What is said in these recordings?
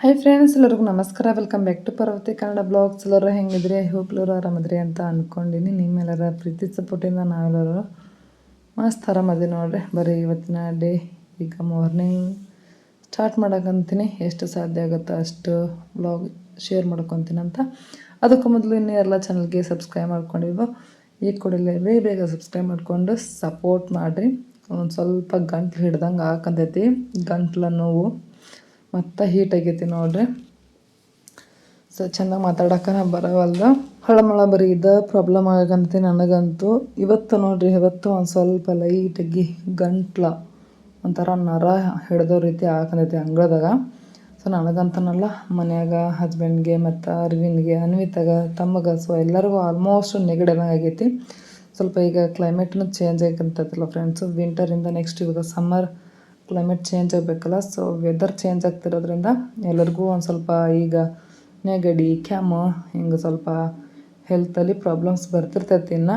High friends ಎಲ್ಲರಿಗೂ ನಮಸ್ಕಾರ. Welcome back to Parvathi Kannada blogs ಎಲ್ಲರೂ ಹೆಂಗಿದ್ರಿ ಹೋಪ್ ಎಲ್ಲರೂ ಆರಾಮದ್ರಿ ಅಂತ ಅಂದ್ಕೊಂಡಿನಿ ನಿಮ್ಮೆಲ್ಲರ ಪ್ರೀತಿ ಸಪೋರ್ಟಿಂದ ನಾವೆಲ್ಲರೂ ಮಸ್ತ್ ಆರಾಮದಿ ನೋಡ್ರಿ. ಬರೀ ಇವತ್ತಿನ ಡೇ ಈಗ ಮಾರ್ನಿಂಗ್ ಸ್ಟಾರ್ಟ್ ಮಾಡೋಕ್ಕಂತೀನಿ ಎಷ್ಟು ಸಾಧ್ಯ ಆಗುತ್ತೋ ಅಷ್ಟು ಬ್ಲಾಗ್ ಶೇರ್ ಮಾಡ್ಕೊತೀನಿ ಅಂತ. ಅದಕ್ಕೂ ಮೊದಲು ಇನ್ನೂ ಎಲ್ಲ ಚಾನಲ್ಗೆ ಸಬ್ಸ್ಕ್ರೈಬ್ ಮಾಡ್ಕೊಂಡಿದ್ದು ಈಗ ಕೂಡಲೇ ಬೇಗ ಬೇಗ ಸಬ್ಸ್ಕ್ರೈಬ್ ಮಾಡಿಕೊಂಡು ಸಪೋರ್ಟ್ ಮಾಡಿರಿ. ಒಂದು ಸ್ವಲ್ಪ ಗಂಟ್ಲು ಹಿಡ್ದಂಗೆ ಹಾಕಂತೈತಿ. ಗಂಟ್ಲ ನೋವು. ಮತ್ತು ಹೀಟ್ ಆಗೈತಿ ನೋಡ್ರಿ. ಸೊ ಚೆನ್ನಾಗಿ ಮಾತಾಡೋಕೆ ಬರೋವಲ್ದು. ಹಳಮಳ ಬರೀ ಇದ ಪ್ರಾಬ್ಲಮ್ ಆಗಂತ ನನಗಂತೂ. ಇವತ್ತು ನೋಡ್ರಿ, ಇವತ್ತು ಒಂದು ಸ್ವಲ್ಪ ಲೈಟಾಗಿ ಗಂಟ್ಲ ಒಂಥರ ನರ ಹಿಡ್ದೋ ರೀತಿ ಹಾಕಂದೈತಿ ಅಂಗಳದಾಗ. ಸೊ ನನಗಂತನಲ್ಲ, ಮನ್ಯಾಗ ಹಸ್ಬೆಂಡ್ಗೆ ಮತ್ತು ಅರವಿಂದ್ಗೆ ಅನ್ವಿತಾಗ, ತಮ್ಮಗ, ಸೊ ಎಲ್ಲರಿಗೂ ಆಲ್ಮೋಸ್ಟ್ ನೆಗಡಿದಂಗೆ ಆಗೈತಿ. ಸ್ವಲ್ಪ ಈಗ ಕ್ಲೈಮೇಟ್ನೂ ಚೇಂಜ್ ಆಗಂತೈತಲ್ಲ ಫ್ರೆಂಡ್ಸು ವಿಂಟರಿಂದ ನೆಕ್ಸ್ಟ್ ಇವಾಗ ಸಮ್ಮರ್ ಕ್ಲೈಮೇಟ್ ಚೇಂಜ್ ಆಗಬೇಕಲ್ಲ ಸೊ ವೆದರ್ ಚೇಂಜ್ ಆಗ್ತಿರೋದ್ರಿಂದ ಎಲ್ಲರಿಗೂ ಒಂದು ಸ್ವಲ್ಪ ಈಗ ನೆಗಡಿ, ಕೆಮ್ಮು, ಹಿಂಗೆ ಸ್ವಲ್ಪ ಹೆಲ್ತಲ್ಲಿ ಪ್ರಾಬ್ಲಮ್ಸ್ ಬರ್ತಿರ್ತೈತಿ ಇನ್ನು.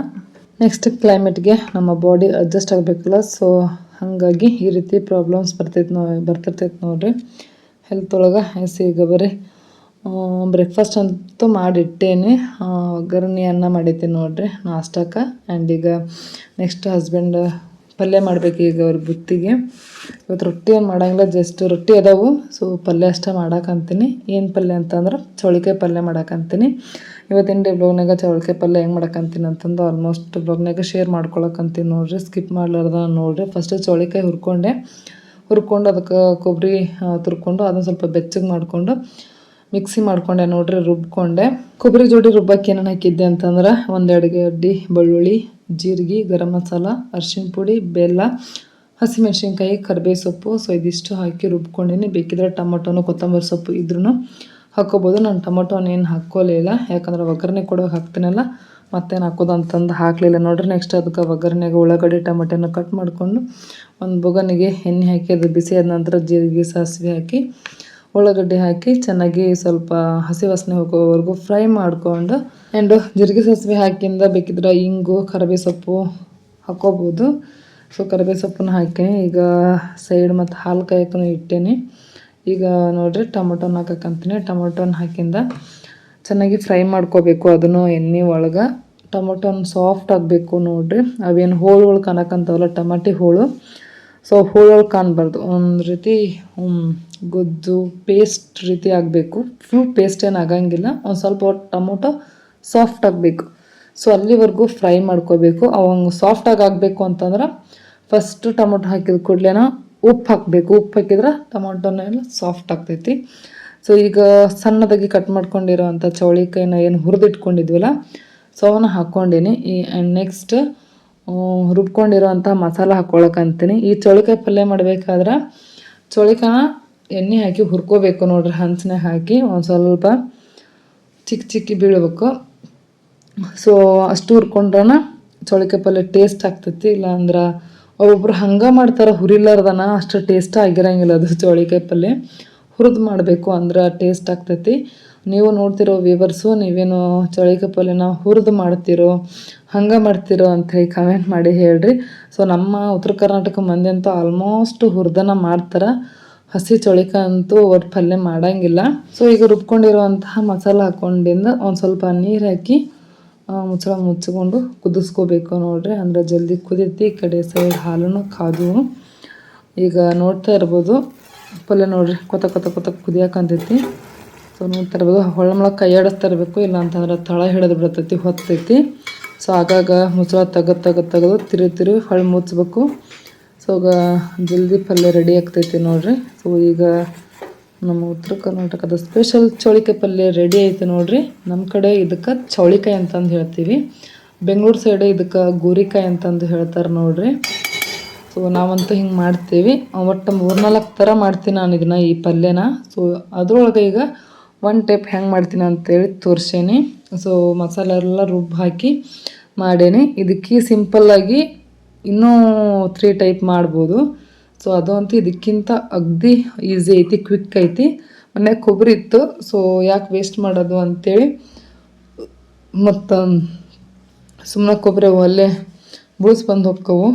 ನೆಕ್ಸ್ಟ್ ಕ್ಲೈಮೇಟ್ಗೆ ನಮ್ಮ ಬಾಡಿ ಅಡ್ಜಸ್ಟ್ ಆಗಬೇಕಲ್ಲ? ಸೊ ಹಾಗಾಗಿ ಈ ರೀತಿ ಪ್ರಾಬ್ಲಮ್ಸ್ ಬರ್ತೈತೆ ನೋ, ಬರ್ತಿರ್ತೈತೆ ನೋಡಿರಿ. ಹೆಲ್ತ್ ಒಳಗೆ ಈಗ ಬರೀ ಬ್ರೇಕ್ಫಾಸ್ಟ್ ಅಂತೂ ಮಾಡಿಟ್ಟೇನೆ. ಒಗ್ಗರಣೆ ಅನ್ನ ಮಾಡಿದ್ದೀನಿ ನೋಡಿರಿ, ನಾಷ್ಟಕ್ಕೆ. ಆ್ಯಂಡ್ ಈಗ ನೆಕ್ಸ್ಟ್ ಹಸ್ಬೆಂಡ್ ಪಲ್ಯ ಮಾಡ್ಬೇಕು ಈಗ ಅವ್ರ ಬುತ್ತಿಗೆ. ಇವತ್ತು ರೊಟ್ಟಿ ಏನು ಮಾಡೋಂಗಿಲ್ಲ ಜಸ್ಟ್ ರೊಟ್ಟಿ ಅದಾವು. ಸೊ ಪಲ್ಯ ಅಷ್ಟೇ ಮಾಡಾಕಂತೀನಿ. ಏನು ಪಲ್ಯ ಅಂತಂದ್ರೆ ಚೌಳಿಕಾಯಿ ಪಲ್ಯ ಮಾಡಾಕಂತೀನಿ. ಇವತ್ತಿನ ಡೇ ಬ್ಲಾಗ್ನಾಗ ಚೌಳಿಕಾಯಿ ಪಲ್ಯ ಹೆಂಗೆ ಮಾಡಾಕಂತೀನಿ ಅಂತಂದು ಆಲ್ಮೋಸ್ಟ್ ಬ್ಲಾಗ್ನಾಗ ಶೇರ್ ಮಾಡ್ಕೊಳಕಂತೀನಿ ನೋಡಿರಿ. ಸ್ಕಿಪ್ ಮಾಡ್ಲಾರ್ದ ನೋಡಿರಿ. ಫಸ್ಟ್ ಚೌಳಿಕಾಯಿ ಹುರ್ಕೊಂಡೆ. ಹುರ್ಕೊಂಡು ಅದಕ್ಕೆ ಕೊಬ್ಬರಿ ತುರ್ಕೊಂಡು ಅದನ್ನು ಸ್ವಲ್ಪ ಬೆಚ್ಚಗೆ ಮಾಡಿಕೊಂಡು ಮಿಕ್ಸಿ ಮಾಡ್ಕೊಂಡೆ ನೋಡ್ರಿ, ರುಬ್ಕೊಂಡೆ. ಕೊಬ್ಬರಿ ಜೋಡಿ ರುಬ್ಬಕ್ಕೆ ಏನೇನು ಹಾಕಿದ್ದೆ ಅಂತಂದ್ರೆ ಒಂದೆರಡು ಗಡ್ಡಿ ಬೆಳ್ಳುಳ್ಳಿ ಜೀರಿಗೆ, ಗರಂ ಮಸಾಲ, ಅರ್ಶಿಣ ಪುಡಿ, ಬೆಲ್ಲ, ಹಸಿಮೆಣ್ಸಿನ್ಕಾಯಿ ಕರಿಬೇವು ಸೊಪ್ಪು. ಸೊ ಇದಿಷ್ಟು ಹಾಕಿ ರುಬ್ಕೊಂಡಿನಿ. ಬೇಕಿದ್ರೆ ಟೊಮೊಟೊನು, ಕೊತ್ತಂಬರಿ ಸೊಪ್ಪು ಇದ್ರೂ ಹಾಕ್ಕೋಬೋದು. ನಾನು ಟೊಮೊಟೊನ ಏನು ಹಾಕ್ಕೋಲಿಲ್ಲ ಯಾಕಂದ್ರೆ ಒಗ್ಗರಣೆ ಕೊಡೋಕೆ ಹಾಕ್ತೀನಲ್ಲ. ಮತ್ತೇನು ಹಾಕೋದು ಅಂತಂದು ಹಾಕಲಿಲ್ಲ. ನೋಡ್ರಿ ನೆಕ್ಸ್ಟ್ ಅದಕ್ಕೆ ಒಗ್ಗರಣೆಗೆ ಉಳ್ಳಾಗಡ್ಡಿ, ಟೊಮೆಟೊನ ಕಟ್ ಮಾಡಿಕೊಂಡು ಒಂದು ಬೊಗನಿಗೆ ಎಣ್ಣೆ ಹಾಕಿ ಅದು ಬಿಸಿ ಆದ ನಂತರ ಜೀರಿಗೆ, ಸಾಸಿವೆ ಹಾಕಿ, ಉಳ್ಳಾಗಡ್ಡೆ ಹಾಕಿ, ಚೆನ್ನಾಗಿ ಸ್ವಲ್ಪ ಹಸಿ ವಾಸನೆ ಹೋಗೋವರೆಗೂ ಫ್ರೈ ಮಾಡಿಕೊಂಡು ಆ್ಯಂಡು ಜೀರಿಗೆ ಸಾಸಿವೆ ಹಾಕಿಂದ ಬೇಕಿದ್ರೆ ಇಂಗು ಕರಿಬೇ ಸೊಪ್ಪು ಹಾಕ್ಕೋಬೋದು ಸೊ ಕರಿಬೇ ಸೊಪ್ಪನ್ನ ಹಾಕಿನಿ ಈಗ ಸೈಡ್ ಮತ್ತು ಹಾಲು ಕಾಯಕ್ಕೂ ಇಟ್ಟೇನಿ. ಈಗ ನೋಡಿರಿ, ಟೊಮೊಟೊನ ಹಾಕಕ್ಕಂತೀನಿ ಟೊಮೊಟೊನ ಹಾಕಿಂದ ಚೆನ್ನಾಗಿ ಫ್ರೈ ಮಾಡ್ಕೋಬೇಕು ಅದನ್ನು ಎಣ್ಣೆ ಒಳಗೆ. ಟೊಮೊಟೊನ ಸಾಫ್ಟ್ ಆಗಬೇಕು ನೋಡಿರಿ. ಅವೇನು ಹೋಳುಗಳು ಕಾಣಕ್ಕಂತವಲ್ಲ ಟಮಾಟಿ ಹೋಳು. ಸೊ ಹೋಳುಗಳು ಕಾಣಬಾರ್ದು. ಒಂದು ರೀತಿ ಗೊದ್ದು ಪೇಸ್ಟ್ ರೀತಿ ಆಗಬೇಕು. ಫ್ಯೂ ಪೇಸ್ಟ್ ಏನು ಆಗಂಗಿಲ್ಲ. ಒಂದು ಸ್ವಲ್ಪ ಟೊಮೊಟೊ ಸಾಫ್ಟ್ ಆಗಬೇಕು. ಸೊ ಅಲ್ಲಿವರೆಗೂ ಫ್ರೈ ಮಾಡ್ಕೋಬೇಕು. ಅವಂಗೆ ಸಾಫ್ಟಾಗಿ ಆಗಬೇಕು ಅಂತಂದ್ರೆ ಫಸ್ಟ್ ಟೊಮೊಟೊ ಹಾಕಿದ ಕೂಡಲೇ ಉಪ್ಪು ಹಾಕಬೇಕು. ಉಪ್ಪು ಹಾಕಿದ್ರೆ ಟೊಮೊಟೊನೆಲ್ಲ ಸಾಫ್ಟ್ ಆಗ್ತೈತಿ. ಸೊ ಈಗ ಸಣ್ಣದಾಗಿ ಕಟ್ ಮಾಡ್ಕೊಂಡಿರೋ ಅಂಥ ಚೌಳಿಕಾಯಿನ ಏನು ಹುರಿದಿಟ್ಕೊಂಡಿದ್ವಲ್ಲ ಸೊ ಅವನ್ನ ಹಾಕ್ಕೊಂಡೀನಿ. ಈ ಆ್ಯಂಡ್ ನೆಕ್ಸ್ಟ್ ರುಬ್ಕೊಂಡಿರೋ ಅಂಥ ಮಸಾಲ ಹಾಕ್ಕೊಳಕಂತೀನಿ ಈ ಚೌಳಿಕಾಯಿ ಪಲ್ಯ ಮಾಡಬೇಕಾದ್ರೆ, ಚೌಳಿಕಾಯಿನ ಎಣ್ಣೆ ಹಾಕಿ ಹುರ್ಕೋಬೇಕು ನೋಡ್ರಿ. ಹಂಚನೆ ಹಾಕಿ ಒಂದು ಸ್ವಲ್ಪ ಚಿಕ್ಕ ಚಿಕ್ಕಿ ಬೀಳ್ಬೇಕು. ಸೊ ಅಷ್ಟು ಹುರ್ಕೊಂಡ್ರನ ಚೌಳಿಕಾಯಿ ಪಲ್ಯ ಟೇಸ್ಟ್ ಆಗ್ತೈತಿ, ಇಲ್ಲಾಂದ್ರೆ ಒಬ್ಬೊಬ್ರು ಹಂಗೆ ಮಾಡ್ತಾರೆ, ಹುರಿಲಾರ್ದನ ಅಷ್ಟು ಟೇಸ್ಟ್ ಆಗಿರಂಗಿಲ್ಲ ಅದು ಚೌಳಿಕಾಯಿ ಪಲ್ಯ. ಹುರಿದು ಮಾಡಬೇಕು ಅಂದ್ರೆ ಟೇಸ್ಟ್ ಆಗ್ತೈತಿ. ನೀವು ನೋಡ್ತಿರೋ ವ್ಯೂವರ್ಸು ನೀವೇನು ಚೌಳಿಕಾಯಿ ಪಲ್ಯನ ಹುರಿದು ಮಾಡ್ತಿರೋ, ಹಂಗೆ ಮಾಡ್ತಿರೋ ಅಂಥೇಳಿ ಕಮೆಂಟ್ ಮಾಡಿ ಹೇಳ್ರಿ. ಸೊ ನಮ್ಮ ಉತ್ತರ ಕರ್ನಾಟಕ ಮಂದಿ ಅಂತೂ ಆಲ್ಮೋಸ್ಟ್ ಹುರಿದನ ಮಾಡ್ತಾರೆ. ಹಸಿ ಚೌಳಿಕಾಯಿ ಅಂತೂ ಒಟ್ಟು ಪಲ್ಯ ಮಾಡೋಂಗಿಲ್ಲ. ಸೊ ಈಗ ರುಬ್ಕೊಂಡಿರುವಂತಹ ಮಸಾಲ ಹಾಕೊಂಡಿಂದ ಒಂದು ಸ್ವಲ್ಪ ನೀರು ಹಾಕಿ ಮುಚ್ಚಳ ಮುಚ್ಚಿಕೊಂಡು ಕುದಿಸ್ಕೋಬೇಕು ನೋಡ್ರಿ. ಅಂದ್ರೆ ಜಲ್ದಿ ಕುದೀತಿ, ಈ ಕಡೆ ಸೈಡ್ ಹಾಲನ್ನು ಕಾದು ಈಗ ನೋಡ್ತಾ ಇರ್ಬೋದು. ಪಲ್ಯ ನೋಡ್ರಿ, ಕೊತ ಕೊತ ಕೊತ ಕುದಿಯಾಕಂತೈತಿ. ಸೊ ನೋಡ್ತಾ ಇರ್ಬೋದು. ಹೊಳಮೊಳಗೆ ಕೈ ಆಡಿಸ್ತಾ ಇರಬೇಕು. ಇಲ್ಲ ಅಂತಂದ್ರೆ ತಳ ಹಿಡಿದು ಬಿಡ್ತೈತಿ, ಹೊತ್ತೈತಿ. ಸೊ ಆಗಾಗ ಮುಚ್ಚಳ ತಗ ತಗ ತಗದು ತಿರು ತಿರು ಹೊಳೆ ಮುಚ್ಚಬೇಕು. ಸೊ ಜಲ್ದಿ ಪಲ್ಯ ರೆಡಿ ಆಗ್ತೈತಿ ನೋಡ್ರಿ. ಸೊ ಈಗ ನಮ್ಮ ಉತ್ತರ ಕರ್ನಾಟಕದ ಸ್ಪೆಷಲ್ ಚೌಳಿಕಾಯಿ ಪಲ್ಯ ರೆಡಿ ಐತೆ ನೋಡ್ರಿ. ನಮ್ಮ ಕಡೆ ಇದಕ್ಕೆ ಚೌಳಿಕಾಯಿ ಅಂತಂದು ಹೇಳ್ತೀವಿ. ಬೆಂಗಳೂರು ಸೈಡ್ ಇದಕ್ಕೆ ಗೋರಿಕಾಯಿ ಅಂತಂದು ಹೇಳ್ತಾರೆ ನೋಡ್ರಿ. ಸೊ ನಾವಂತೂ ಹಿಂಗೆ ಮಾಡ್ತೀವಿ. ಒಟ್ಟು ಮೂರ್ನಾಲ್ಕು ಥರ ಮಾಡ್ತೀನಿ ನಾನು ಇದನ್ನ ಈ ಪಲ್ಯನ. ಸೊ ಅದ್ರೊಳಗೆ ಈಗ ಒನ್ ಟೈಪ್ ಹೆಂಗೆ ಮಾಡ್ತೀನಿ ಅಂತೇಳಿ ತೋರಿಸೇನಿ. ಸೊ ಮಸಾಲೆ ಎಲ್ಲ ರುಬ್ಬು ಹಾಕಿ ಮಾಡೇನಿ. ಇದಕ್ಕೆ ಸಿಂಪಲ್ಲಾಗಿ ಇನ್ನೂ ತ್ರೀ ಟೈಪ್ ಮಾಡ್ಬೋದು. ಸೊ ಅದು ಅಂತೂ ಇದಕ್ಕಿಂತ ಅಗ್ದಿ ಈಸಿ ಐತಿ ಕ್ವಿಕ್ ಐತಿ. ಮನೆ ಕೊಬ್ಬರಿ ಇತ್ತು ಸೊ ಯಾಕೆ ವೇಸ್ಟ್ ಮಾಡೋದು ಅಂಥೇಳಿ ಮತ್ತು ಸುಮ್ಮನೆ ಕೊಬ್ಬರಿ ಒಲೆ ಬೂಸ್ ಬಂದು ಹೋಗ್ಕವು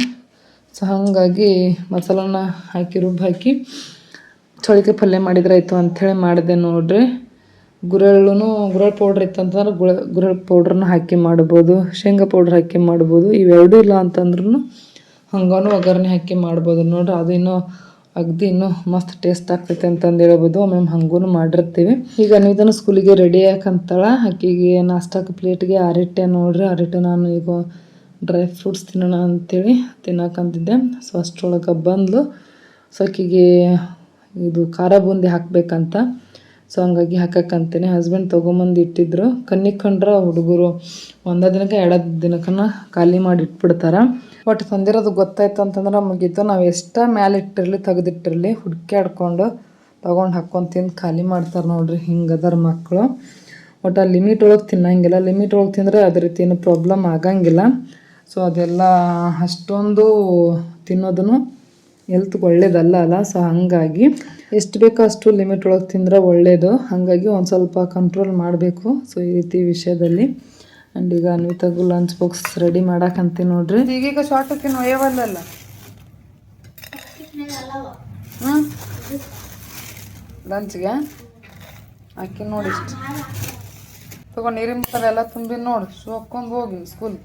ಸೊ ಹಾಗಾಗಿ ಮಸಾಲನ ಹಾಕಿ, ರುಬ್ಬಿ ಹಾಕಿ ಚಳಿಕೆ ಪಲ್ಯ ಮಾಡಿದ್ರಾಯ್ತು ಅಂಥೇಳಿ ಮಾಡಿದೆ ನೋಡ್ರಿ. ಗುರಳ್ಳು ಗುರೆಳ್ ಪೌಡ್ರ್ ಇತ್ತು ಅಂತಂದ್ರೆ ಗುಳ, ಗುರಳ್ ಪೌಡ್ರನ್ನ ಹಾಕಿ ಮಾಡ್ಬೋದು, ಶೇಂಗಾ ಪೌಡ್ರ್ ಹಾಕಿ ಮಾಡ್ಬೋದು, ಇವೆರಡೂ ಇಲ್ಲ ಅಂತಂದ್ರೂ ಹಂಗಾನು ಒಗ್ಗರಣೆ ಹಾಕಿ ಮಾಡ್ಬೋದು. ನೋಡ್ರಿ, ಅದು ಇನ್ನೂ ಅಗದಿ ಇನ್ನೂ ಮಸ್ತ್ ಟೇಸ್ಟ್ ಆಗ್ತೈತೆ ಅಂತಂದು ಹೇಳ್ಬೋದು ಒಮ್ಮೊಮ್ಮೆ ಹಂಗೂ ಮಾಡಿರ್ತೀವಿ. ಈಗ ಅನ್ವಿತನ ಸ್ಕೂಲಿಗೆ ರೆಡಿ ಹಾಕಂತಳ ಆಕಿಗೆ ನಾಷ್ಟಕ್ಕೆ ಪ್ಲೇಟ್ಗೆ ಅರಿಟ್ಟೆ ನೋಡ್ರಿ. ಅರಿಟ್ಟೆ ನಾನು ಈಗ ಡ್ರೈ ಫ್ರೂಟ್ಸ್ ತಿನ್ನೋಣ ಅಂತೇಳಿ ತಿನ್ನಕಂತಿದ್ದೆ. ಸೊ ಅಷ್ಟರೊಳಗೆ ಬಂದ್ಲು. ಸೊ ಆಕಿಗೆ ಇದು ಖಾರ ಬೂಂದಿ ಹಾಕಬೇಕಂತ. ಸೊ ಹಂಗಾಗಿ ಹಾಕಕ್ಕಂತೇನೆ ಹಸ್ಬೆಂಡ್ ತೊಗೊಂಬಂದು ಇಟ್ಟಿದ್ರು. ಕಣ್ಣಿಗೆ ಕಂಡ್ರೆ ಹುಡುಗರು ಒಂದೇ ದಿನಕ್ಕೆ ಎರಡು ದಿನಕ್ಕನ ಖಾಲಿ ಮಾಡಿ ಇಟ್ಬಿಡ್ತಾರೆ. ಬಟ್ ತಂದಿರೋದು ಗೊತ್ತಾಯ್ತು ಅಂತಂದ್ರೆ ಮುಗೀತು ನಾವು ಎಷ್ಟೇ ಮ್ಯಾಲೆ ಇಟ್ಟಿರಲಿ ತೆಗೆದಿಟ್ಟಿರಲಿ ಹುಡ್ಕ್ಯಾಡ್ಕೊಂಡು ತೊಗೊಂಡು ಹಾಕ್ಕೊಂಡು ತಿಂದು ಖಾಲಿ ಮಾಡ್ತಾರೆ ನೋಡ್ರಿ ಹಿಂಗೆ ಅದರ ಮಕ್ಕಳು ಒಟ್ಟು ಆ ಲಿಮಿಟ್ ಒಳಗೆ ತಿನ್ನಂಗಿಲ್ಲ. ಲಿಮಿಟ್ ಒಳಗೆ ತಿಂದರೆ ಅದೇ ರೀತಿ ಏನು ಪ್ರಾಬ್ಲಮ್ ಆಗಂಗಿಲ್ಲ. ಸೊ ಅದೆಲ್ಲ ಅಷ್ಟೊಂದು ತಿನ್ನೋದನ್ನು ಎಲ್ತ್ಗೆ ಒಳ್ಳೇದಲ್ಲ ಅಲ್ಲ. ಸೊ ಹಾಗಾಗಿ ಎಷ್ಟು ಬೇಕೋ ಅಷ್ಟು ಲಿಮಿಟ್ ಒಳಗೆ ತಿಂದರೆ ಒಳ್ಳೆಯದು ಹಾಗಾಗಿ ಒಂದು ಸ್ವಲ್ಪ ಕಂಟ್ರೋಲ್ ಮಾಡಬೇಕು. ಸೊ ಈ ರೀತಿ ವಿಷಯದಲ್ಲಿ ಆ್ಯಂಡ್ ಈಗ ಅನ್ವಿತಾಗು ಲಂಚ್ ಬಾಕ್ಸ್ ರೆಡಿ ಮಾಡಕ್ಕಂತೀನಿ ನೋಡ್ರಿ. ಈಗೀಗ ಶಾರ್ಟಕ್ಕೆ ಒಯ್ಯವಲ್ಲ ಹ್ಞೂ ಲಂಚ್ಗೆ ಹಾಕಿ ನೋಡಿ ತಗೊಂಡು ನೀರಿನ ಮುಟ್ಟದ ಎಲ್ಲ ತುಂಬಿ ನೋಡಿ. ಶೂ ಹೋಗಿ ಸ್ಕೂಲ್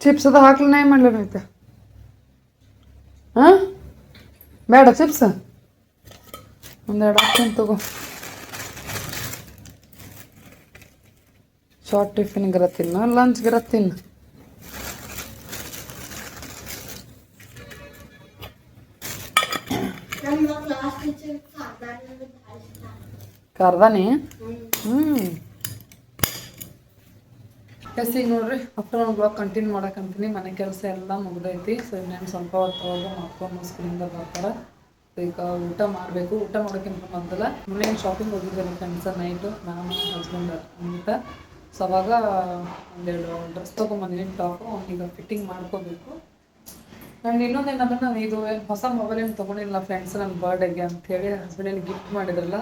ಚಿಪ್ಸ್ ಅದು ಹಾಕ್ಲಿ ನಾ ಮಾಡ್ಲಿ ಅನ್ವಿತ? ಹಾಂ? ಬೇಡ ಚಿಪ್ಸ್ ಒಂದೆರಡು ಹಾಕ್ತೀನಿ ತಗೋ. ಶಾರ್ಟ್ ಟಿಫಿನ್ಗಿರ ತಿನ್ನು ಲಂಚ್ಗಿರ ತಿನ್ನು. ಕರ್ದಾನಿ ಹ್ಞೂ ಎಸ್, ಈಗ ನೋಡ್ರಿ ಆಫ್ಟರ್ನೂನ್ ಬ್ಲಾಗ್ ಕಂಟಿನ್ಯೂ ಮಾಡಕ್ಕಂತೀನಿ ಮನೆ ಕೆಲಸ ಎಲ್ಲ ಮುಗ್ದೈತಿ. ಸೊ ಇನ್ನೇನು ಸ್ವಲ್ಪ ಹೊತ್ತು ಮಕ್ಕಳು ಸ್ಕೂಲಿಂದ ಬರ್ತಾರೆ. ಈಗ ಊಟ ಮಾಡಬೇಕು. ಊಟ ಮಾಡೋಕ್ಕಿಂತ ಮೊದಲ, ಮೊನ್ನೆ ಶಾಪಿಂಗ್ ಹೋಗಿದ್ದೆ ಫ್ರೆಂಡ್ಸ ನೈಟು ನಾನು ಹಸ್ಬೆಂಡ್ ಅಂತ ಸೊ ಅವಾಗ ಒಂದೆರಡು ಡ್ರೆಸ್ ತೊಗೊಂಬಂದಿನಿ ಟಾಪು ಈಗ ಫಿಟ್ಟಿಂಗ್ ಮಾಡ್ಕೋಬೇಕು. ನಾನು ಇನ್ನೊಂದೇನಂದ್ರೆ ನಾನು ಇದು ಹೊಸ ಮೊಬೈಲ್ ಏನು ತೊಗೊಂಡಿಲ್ಲ ಫ್ರೆಂಡ್ಸ್ ನನ್ನ ಬರ್ಡೇಗೆ ಅಂಥೇಳಿ ಹಸ್ಬೆಂಡಿಗೆ ಗಿಫ್ಟ್ ಮಾಡಿದ್ರಲ್ಲ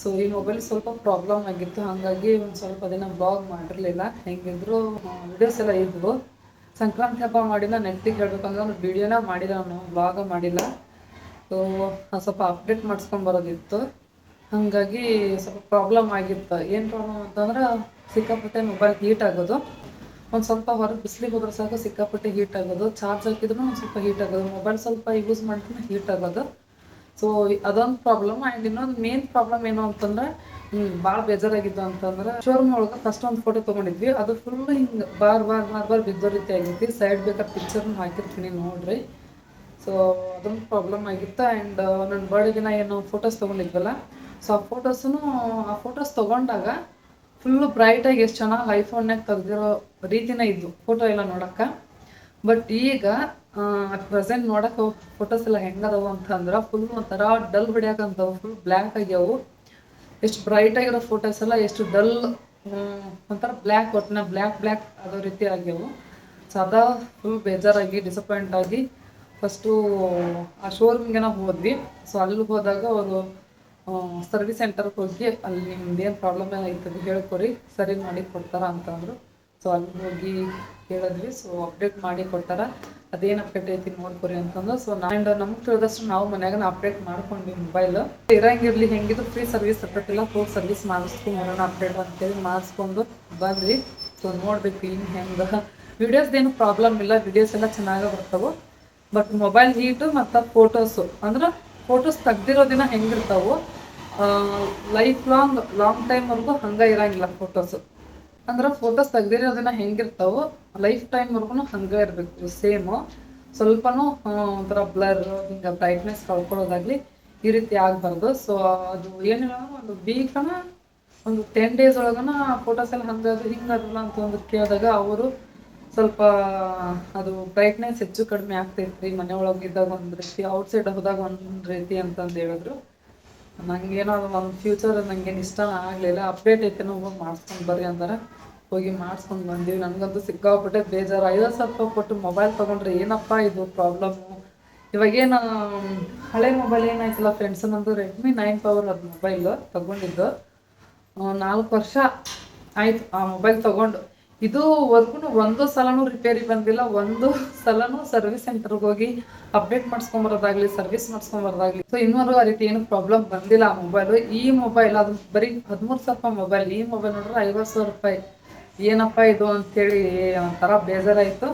ಸೊ ಈ ಮೊಬೈಲ್ ಸ್ವಲ್ಪ ಪ್ರಾಬ್ಲಮ್ ಆಗಿತ್ತು. ಹಾಗಾಗಿ ಒಂದು ಸ್ವಲ್ಪ ದಿನ ಬ್ಲಾಗ್ ಮಾಡಿರಲಿಲ್ಲ. ಹೆಂಗಿದ್ರು ವಿಡಿಯೋಸ್ ಎಲ್ಲ ಇದ್ವು. ಸಂಕ್ರಾಂತಿ ಹಬ್ಬ ಮಾಡಿಲ್ಲ ನೆಟ್ಟಿಗೆ ಹೇಳ್ಬೇಕಂದ್ರೆ ಒಂದು ವಿಡಿಯೋನ ಮಾಡಿಲ್ಲ ನಾನು ಬ್ಲಾಗ ಮಾಡಿಲ್ಲ. ಸೊ ಸ್ವಲ್ಪ ಅಪ್ಡೇಟ್ ಮಾಡಿಸ್ಕೊಂಡು ಬರೋದಿತ್ತು. ಹಾಗಾಗಿ ಸ್ವಲ್ಪ ಪ್ರಾಬ್ಲಮ್ ಆಗಿತ್ತು. ಏನು ಪ್ರಾಬ್ಲಮ್ ಅಂತಂದ್ರೆ ಸಿಕ್ಕಾಪಟ್ಟೆ ಮೊಬೈಲ್ ಹೀಟ್ ಆಗೋದು. ಒಂದು ಸ್ವಲ್ಪ ಹೊರಗೆ ಬಿಸಿಲಿಗೆ ಹೋದ್ರೆ ಸಾಕು, ಸಿಕ್ಕಾಪಟ್ಟೆ ಹೀಟ್ ಆಗೋದು. ಚಾರ್ಜ್ ಹಾಕಿದ್ರು ಒಂದು ಸ್ವಲ್ಪ ಹೀಟ್ ಆಗೋದು. ಮೊಬೈಲ್ ಸ್ವಲ್ಪ ಯೂಸ್ ಮಾಡಿದ್ರೆ ಹೀಟ್ ಆಗೋದು. ಸೊ ಅದೊಂದು ಪ್ರಾಬ್ಲಮ್ ಆ್ಯಂಡ್ ಇನ್ನೊಂದು ಮೇನ್ ಪ್ರಾಬ್ಲಮ್ ಏನು ಅಂತಂದ್ರೆ ಭಾಳ ಬೇಜಾರಾಗಿದ್ದು ಅಂತಂದ್ರೆ ಶೋರೂಮ್ ಒಳಗೆ ಫಸ್ಟ್ ಒಂದು ಫೋಟೋ ತೊಗೊಂಡಿದ್ವಿ. ಅದು ಫುಲ್ ಹಿಂಗೆ ಬಾರ್ ಬಾರ್ ಬಾರ್ ಬಾರ್ ಬಿದ್ದೋ ರೀತಿ ಆಗೈತಿ ಸೈಡ್ ಬೇಕಾದ ಪಿಕ್ಚರ್ನ ಹಾಕಿರ್ತೀನಿ ನೋಡ್ರಿ. ಸೊ ಅದೊಂದು ಪ್ರಾಬ್ಲಮ್ ಆಗಿತ್ತು. ಆ್ಯಂಡ್ ನನ್ನ ಬರ್ಡೇಗಿನ ಏನು ಫೋಟೋಸ್ ತೊಗೊಂಡಿದ್ವಲ್ಲ ಸೊ ಆ ಫೋಟೋಸೂ ಆ ಫೋಟೋಸ್ ತೊಗೊಂಡಾಗ ಫುಲ್ಲು ಬ್ರೈಟಾಗಿ ಎಷ್ಟು ಚೆನ್ನಾಗಿ ಐಫೋನ್ನಾಗ ತೆಗ್ದಿರೋ ರೀತಿನೇ ಇದ್ವು. ಫೋಟೋ ಎಲ್ಲ ನೋಡೋಕ್ಕೆ. ಬಟ್ ಈಗ ಅಟ್ ಪ್ರೆಸೆಂಟ್ ನೋಡಕ್ಕೆ ಫೋಟೋಸ್ ಎಲ್ಲ ಹೆಂಗದವು ಅಂತಂದ್ರೆ ಫುಲ್ ಒಂಥರ ಡಲ್ ಹೊಡಿಯಾಕಂತವು ಫುಲ್ ಬ್ಲ್ಯಾಕ್ ಆಗ್ಯಾವು. ಎಷ್ಟು ಬ್ರೈಟ್ ಆಗಿರೋ ಫೋಟೋಸ್ ಎಲ್ಲ ಎಷ್ಟು ಡಲ್ ಒಂಥರ ಬ್ಲ್ಯಾಕ್ ಒಟ್ಟಿನ ಬ್ಲ್ಯಾಕ್ ಬ್ಲ್ಯಾಕ್ ಅದೋ ರೀತಿ ಆಗ್ಯಾವು. ಸದಾ ಫುಲ್ ಬೇಜಾರಾಗಿ ಡಿಸಪಾಯಿಂಟ್ ಆಗಿ ಫಸ್ಟು ಆ ಶೋರೂಮ್ಗೆ ನಾವು ಹೋದ್ವಿ. ಸೊ ಅಲ್ಲಿ ಹೋದಾಗ ಅವರು ಸರ್ವಿಸ್ ಸೆಂಟರ್ಗೆ ಹೋಗಿ ಅಲ್ಲಿ ನಿಮ್ದು ಏನು ಪ್ರಾಬ್ಲಮ್ ಆಯ್ತದ ಹೇಳ್ಕೊರಿ ಸರಿ ಮಾಡಿ ಕೊಡ್ತಾರ ಅಂತಂದರು ಸೊ ಅಲ್ಲಿ ಹೋಗಿ ಕೇಳಿದ್ವಿ. ಸೊ ಅಪ್ಡೇಟ್ ಮಾಡಿ ಕೊಡ್ತಾರ. ಅದೇನು ಅಪ್ಡೇಟ್ ಐತಿ ನೋಡ್ಕೊರಿ ಅಂತಂದು ಸೊ ಆ್ಯಂಡ್ ನಮ್ಗೆ ತಿಳಿದಷ್ಟು ನಾವು ಮನ್ಯಾಗ ಅಪ್ಡೇಟ್ ಮಾಡ್ಕೊಂಡ್ವಿ ಮೊಬೈಲ್ ಇರಂಗಿರ್ಲಿ ಹೆಂಗಿದ್ರು ಫ್ರೀ ಸರ್ವಿಸ್ ಇಲ್ಲ, ಹೋಗಿ ಸರ್ವಿಸ್ ಮಾಡಿಸ್ಕೊಂಡು ಅಪ್ಡೇಟ್ ಅಂತೇಳಿ ಮಾಡಿಸ್ಕೊಂಡು ಬಂದ್ವಿ. ಸೊ ನೋಡ್ಬೇಕು ಇನ್ನು ಹೆಂಗೆ. ವಿಡಿಯೋಸ್ದೇನು ಪ್ರಾಬ್ಲಮ್ ಇಲ್ಲ ವಿಡಿಯೋಸ್ ಎಲ್ಲ ಚೆನ್ನಾಗಿ ಬರ್ತವೆ. ಬಟ್ ಮೊಬೈಲ್ ಹೀಟು ಮತ್ತು ಫೋಟೋಸು ಅಂದ್ರೆ ಫೋಟೋಸ್ ತೆಗ್ದಿರೋ ದಿನ ಹೆಂಗಿರ್ತಾವೋ ಲೈಫ್ ಲಾಂಗ್ ಲಾಂಗ್ ಟೈಮ್ವರೆಗೂ ಹಂಗೆ ಇರಂಗಿಲ್ಲ ಫೋಟೋಸು ಅಂದ್ರೆ ಫೋಟೋಸ್ ತೆಗ್ದಿರೋ ದಿನ ಹೆಂಗಿರ್ತಾವೋ ಲೈಫ್ ಟೈಮ್ವರೆಗೂ ಹಂಗೆ ಇರಬೇಕು ಸೇಮು ಸ್ವಲ್ಪನೂ ಒಂಥರ ಬ್ಲರ್ ಹಿಂಗೆ ಬ್ರೈಟ್ನೆಸ್ ಕಳ್ಕೊಳ್ಳೋದಾಗಲಿ ಈ ರೀತಿ ಆಗಬಾರ್ದು. ಸೊ ಅದು ಏನಿಲ್ಲ, ಒಂದು ವೀಕನ ಒಂದು ಟೆನ್ ಡೇಸ್ ಒಳಗನ ಫೋಟೋಸ್ ಎಲ್ಲ ಹಂಗೆ ಅದು ಹಿಂಗೆ ಅದಲ್ಲ ಅಂತ ಒಂದು ಕೇಳಿದಾಗ ಅವರು ಸ್ವಲ್ಪ, ಅದು ಬ್ರೈಟ್ನೆಸ್ ಹೆಚ್ಚು ಕಡಿಮೆ ಆಗ್ತೈತ್ರಿ ಮನೆ ಒಳಗೆ ಇದ್ದಾಗ ಒಂದು ರೀತಿ ಔಟ್ಸೈಡ್ ಹೋದಾಗ ಒಂದು ರೀತಿ ಅಂತಂದು ಹೇಳಿದ್ರು. ನನಗೇನೋ ಅದು ಒಂದು ಫ್ಯೂಚರ್ ನಂಗೇನು ಇಷ್ಟ ಆಗಲಿಲ್ಲ. ಅಪ್ಡೇಟ್ ಐತೆ ಹೋಗಿ ಮಾಡಿಸ್ಕೊಂಡು ಬರ್ರಿ ಅಂದ್ರೆ. ಹೋಗಿ ಮಾಡಿಸ್ಕೊಂಡು ಬಂದೀವಿ. ನನಗಂತೂ ಸಿಕ್ಕಾಪಟ್ಟೆ ಬೇಜಾರು. ಐವತ್ತು ಸಾವಿರ ರೂಪಾಯಿ ಕೊಟ್ಟು ಮೊಬೈಲ್ ತೊಗೊಂಡ್ರೆ ಏನಪ್ಪ ಇದು ಪ್ರಾಬ್ಲಮ್ಮು ಇವಾಗೇನು ಹಳೆ ಮೊಬೈಲ್ ಏನಾಯ್ತಲ್ಲ ಫ್ರೆಂಡ್ಸ್ ನಂದು ರೆಡ್ಮಿ ನೈನ್ ಪವರ್ ಅದು ಮೊಬೈಲು ತೊಗೊಂಡಿದ್ದು. ನಾಲ್ಕು ವರ್ಷ ಆಯಿತು ಆ ಮೊಬೈಲ್ ತೊಗೊಂಡು. ಇದುವರೆಗೂ ಒಂದು ಸಲನೂ ರಿಪೇರಿ ಬಂದಿಲ್ಲ. ಒಂದು ಸಲನೂ ಸರ್ವಿಸ್ ಸೆಂಟರ್ಗೆ ಹೋಗಿ ಅಪ್ಡೇಟ್ ಮಾಡಿಸ್ಕೊಂಬರೋದಾಗ್ಲಿ ಸರ್ವಿಸ್ ಮಾಡಿಸ್ಕೊಂಬರೋದಾಗ್ಲಿ ಸೊ ಇನ್ನೊಂದು ಆ ರೀತಿ ಏನು ಪ್ರಾಬ್ಲಮ್ ಬಂದಿಲ್ಲ ಆ ಮೊಬೈಲು ಈ ಮೊಬೈಲ್ ಅದು ಬರೀ ಹದಿಮೂರು ಸಾವಿರ ರೂಪಾಯಿ ಮೊಬೈಲ್ ಈ ಮೊಬೈಲ್ ನೋಡಿದ್ರೆ ಐವತ್ತು ಸಾವಿರ ರೂಪಾಯಿ. ಏನಪ್ಪ ಇದು ಅಂತೇಳಿ ಒಂಥರ ಬೇಜಾರಾಯಿತು.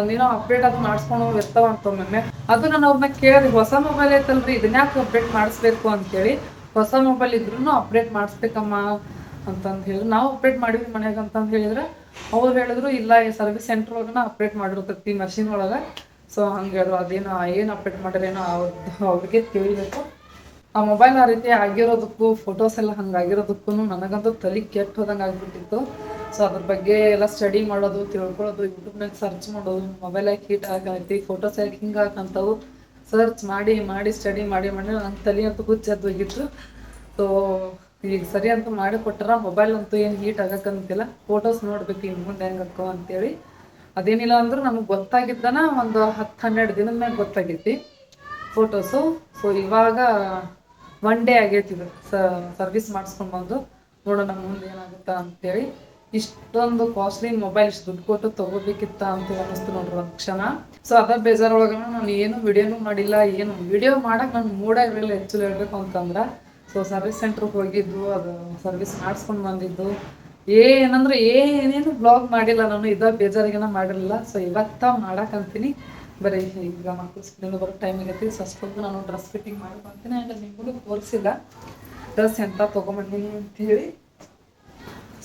ಒಂದಿನ ಅಪ್ಡೇಟ್ ಅದು ಮಾಡಿಸ್ಕೊಂಡು ಇರ್ತಾವ ಅಂತ ಒಮ್ಮೊಮ್ಮೆ ಅದು ನಾನು ಅವ್ರನ್ನ ಕೇಳಿದೆ, ಹೊಸ ಮೊಬೈಲ್ ಐತಲ್ರಿ ಇದನ್ನ ಯಾಕೆ ಅಪ್ಡೇಟ್ ಮಾಡಿಸ್ಬೇಕು? ಅಂತೇಳಿ. ಹೊಸ ಮೊಬೈಲ್ ಇದ್ರೂ ಅಪ್ಡೇಟ್ ಮಾಡಿಸ್ಬೇಕಮ್ಮ. ಅಂತಂದು ಹೇಳಿದ್ರು ನಾವು ಅಪ್ಡೇಟ್ ಮಾಡಿದ್ವಿ ಮನೆಯಾಗ ಅಂತಂದು ಹೇಳಿದ್ರೆ, ಅವ್ರು ಹೇಳಿದ್ರು, ಇಲ್ಲ, ಈ ಸರ್ವಿಸ್ ಸೆಂಟರ್ ಒಳಗನ ಅಪ್ಡೇಟ್ ಮಾಡಿರ್ತೈತಿ ಮಷಿನ್ ಒಳಗೆ. ಸೊ ಹಂಗೆ ಹೇಳಿದ್ರು, ಅದೇನು, ಏನು ಅಪ್ಡೇಟ್ ಮಾಡಿರೇನೋ ಅವ್ರದ್ದು ಅವ್ರಿಗೆ ತಿಳಿಬೇಕು ಆ ಮೊಬೈಲ್ ಆ ರೀತಿ ಆಗಿರೋದಕ್ಕೂ ಫೋಟೋಸ್ ಎಲ್ಲ ಹಂಗಾಗಿರೋದಕ್ಕೂ ನನಗಂತೂ ತಲೆ ಕೆಟ್ಟು ಹೋದಂಗೆ ಆಗಿಬಿಟ್ಟಿತ್ತು. ಸೊ ಅದ್ರ ಬಗ್ಗೆ ಎಲ್ಲ ಸ್ಟಡಿ ಮಾಡೋದು, ತಿಳ್ಕೊಳ್ಳೋದು ಯೂಟ್ಯೂಬ್ನಾಗ ಸರ್ಚ್ ಮಾಡೋದು ಮೊಬೈಲ್ ಯಾಕೆ ಹೀಟ್ ಆಗೈತಿ ಫೋಟೋಸ್ ಯಾಕೆ ಹಿಂಗೆ ಹಾಕಂತವು ಸರ್ಚ್ ಮಾಡಿ ಮಾಡಿ ಸ್ಟಡಿ ಮಾಡಿ ಮಾಡಿ ನನ್ನ ತಲೆ ಅಂತೂ ಹುಚ್ಚೆದ್ದು ಹೋಗಿತ್ತು. ಸೊ ಈಗ ಸರಿ ಅಂತ ಮಾಡಿ ಕೊಟ್ಟಾರ ಮೊಬೈಲ್ ಅಂತೂ ಏನು ಹೀಟ್ ಆಗಕ್ಕಂತಿಲ್ಲ. ಫೋಟೋಸ್ ನೋಡ್ಬೇಕು ಇನ್ನು ಮುಂದೆ ಹೆಂಗೆ ಅಕ್ಕೋ ಅಂತೇಳಿ. ಅದೇನಿಲ್ಲ ಅಂದ್ರೆ ನಮಗೆ ಗೊತ್ತಾಗಿದ್ದನ ಒಂದು ಹತ್ತು ಹನ್ನೆರಡು ದಿನದ ಮ್ಯಾಗ ಗೊತ್ತಾಗೈತಿ ಫೋಟೋಸು ಸೊ ಇವಾಗ ಒನ್ ಡೇ ಆಗೈತಿ ಇದು ಸರ್ವಿಸ್ ಮಾಡಿಸ್ಕೊಂಡು ಬಂದು ನೋಡೋಣ ಮುಂದೆ ಏನಾಗುತ್ತಾ ಅಂತೇಳಿ. ಇಷ್ಟೊಂದು ಕಾಸ್ಟ್ಲಿ ಮೊಬೈಲ್ ಇಷ್ಟು ದುಡ್ಡು ಕೊಟ್ಟು ತಗೋಬೇಕಿತ್ತ ಅಂತ ಅನ್ನಿಸ್ತು ನೋಡ್ರಿ ಒಂದು ಕ್ಷಣ. ಸೊ ಅದ ಬೇಜಾರೊಳಗ ನಾನು ಏನು ವಿಡಿಯೋನು ಮಾಡಿಲ್ಲ, ಏನು ವಿಡಿಯೋ ಮಾಡಕ್ಕೆ ನಾನು ಮೂಡ ಇರಲಿಲ್ಲ ಆ್ಯಕ್ಚುಲಿ ಹೇಳ್ಬೇಕು ಅಂತಂದ್ರೆ. ಸೊ ಸರ್ವಿಸ್ ಸೆಂಟ್ರಿಗೆ ಹೋಗಿದ್ದು, ಅದು ಸರ್ವಿಸ್ ಮಾಡಿಸ್ಕೊಂಡು ಬಂದಿದ್ದು. ಏನಂದ್ರೆ ಏನೇನು ಬ್ಲಾಗ್ ಮಾಡಿಲ್ಲ ನಾನು, ಇದ ಬೇಜಾರಿಗೆನ ಮಾಡಿರಲಿಲ್ಲ. ಸೊ ಇವತ್ತ ಮಾಡಕ್ಕಂತೀನಿ ಬರೀ ಈಗ ಮಕ್ಕಳು ಸ್ಕೂಲಿಂದ ಬರೋ ಟೈಮ್ ಆಗೈತಿ. ಸಸ್ಕೊಂಡು ನಾನು ಡ್ರೆಸ್ ಫಿಟ್ಟಿಂಗ್ ಮಾಡ್ಕೊಂತೀನಿ ಆ್ಯಂಡ್ ನಿಮಗೂ ತೋರಿಸಿಲ್ಲ. ಡ್ರೆಸ್ ಎಂತ ಅಂತ ಹೇಳಿ.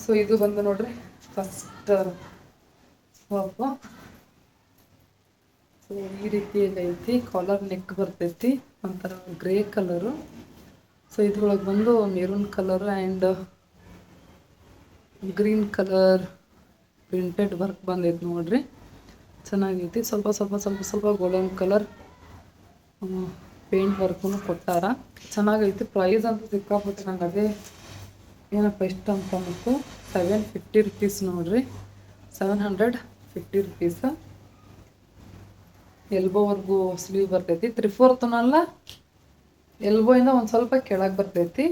ಸೊ ಇದು ಬಂದು ನೋಡ್ರಿ. ಫಸ್ಟ್ ಸೊ ಈ ರೀತಿ ಐತಿ ಕಾಲರ್ ನೆಕ್ ಬರ್ತೈತಿ. ಒಂಥರ ಗ್ರೇ ಕಲರು ಸೊ ಇದ್ರೊಳಗೆ ಬಂದು maroon colour and green colour printed work ಬಂದೈತೆ ನೋಡ್ರಿ. ಚೆನ್ನಾಗೈತಿ. ಸ್ವಲ್ಪ ಸ್ವಲ್ಪ ಸ್ವಲ್ಪ ಸ್ವಲ್ಪ ಗೋಲ್ಡನ್ ಕಲರ್ ಪೇಂಟ್ ವರ್ಕೂ ಕೊಟ್ಟಾರ. ಚೆನ್ನಾಗೈತಿ. ಪ್ರೈಸ್ ಅಂತ ಸಿಕ್ಕಾಪಟ್ಟೆ ನಂಗೆ ಅದೇ ಏನಪ್ಪ ಇಷ್ಟ ಅಂತ ಅಂದ್ಬಿಟ್ಟು ಸೆವೆನ್ ಫಿಫ್ಟಿ ರುಪೀಸ್ ನೋಡ್ರಿ. ಸೆವೆನ್ ಹಂಡ್ರೆಡ್ ಫಿಫ್ಟಿ ರುಪೀಸ್ ಎಲ್ಬೋವರೆಗೂ ಸ್ಲೀವ್ ಬರ್ತೈತಿ ತ್ರೀ ಫೋರ್ತನಲ್ಲ ಎಲ್ಬೋಯಿಂದ ಒಂದು ಸ್ವಲ್ಪ ಕೆಳಗೆ ಬರ್ತೈತಿ.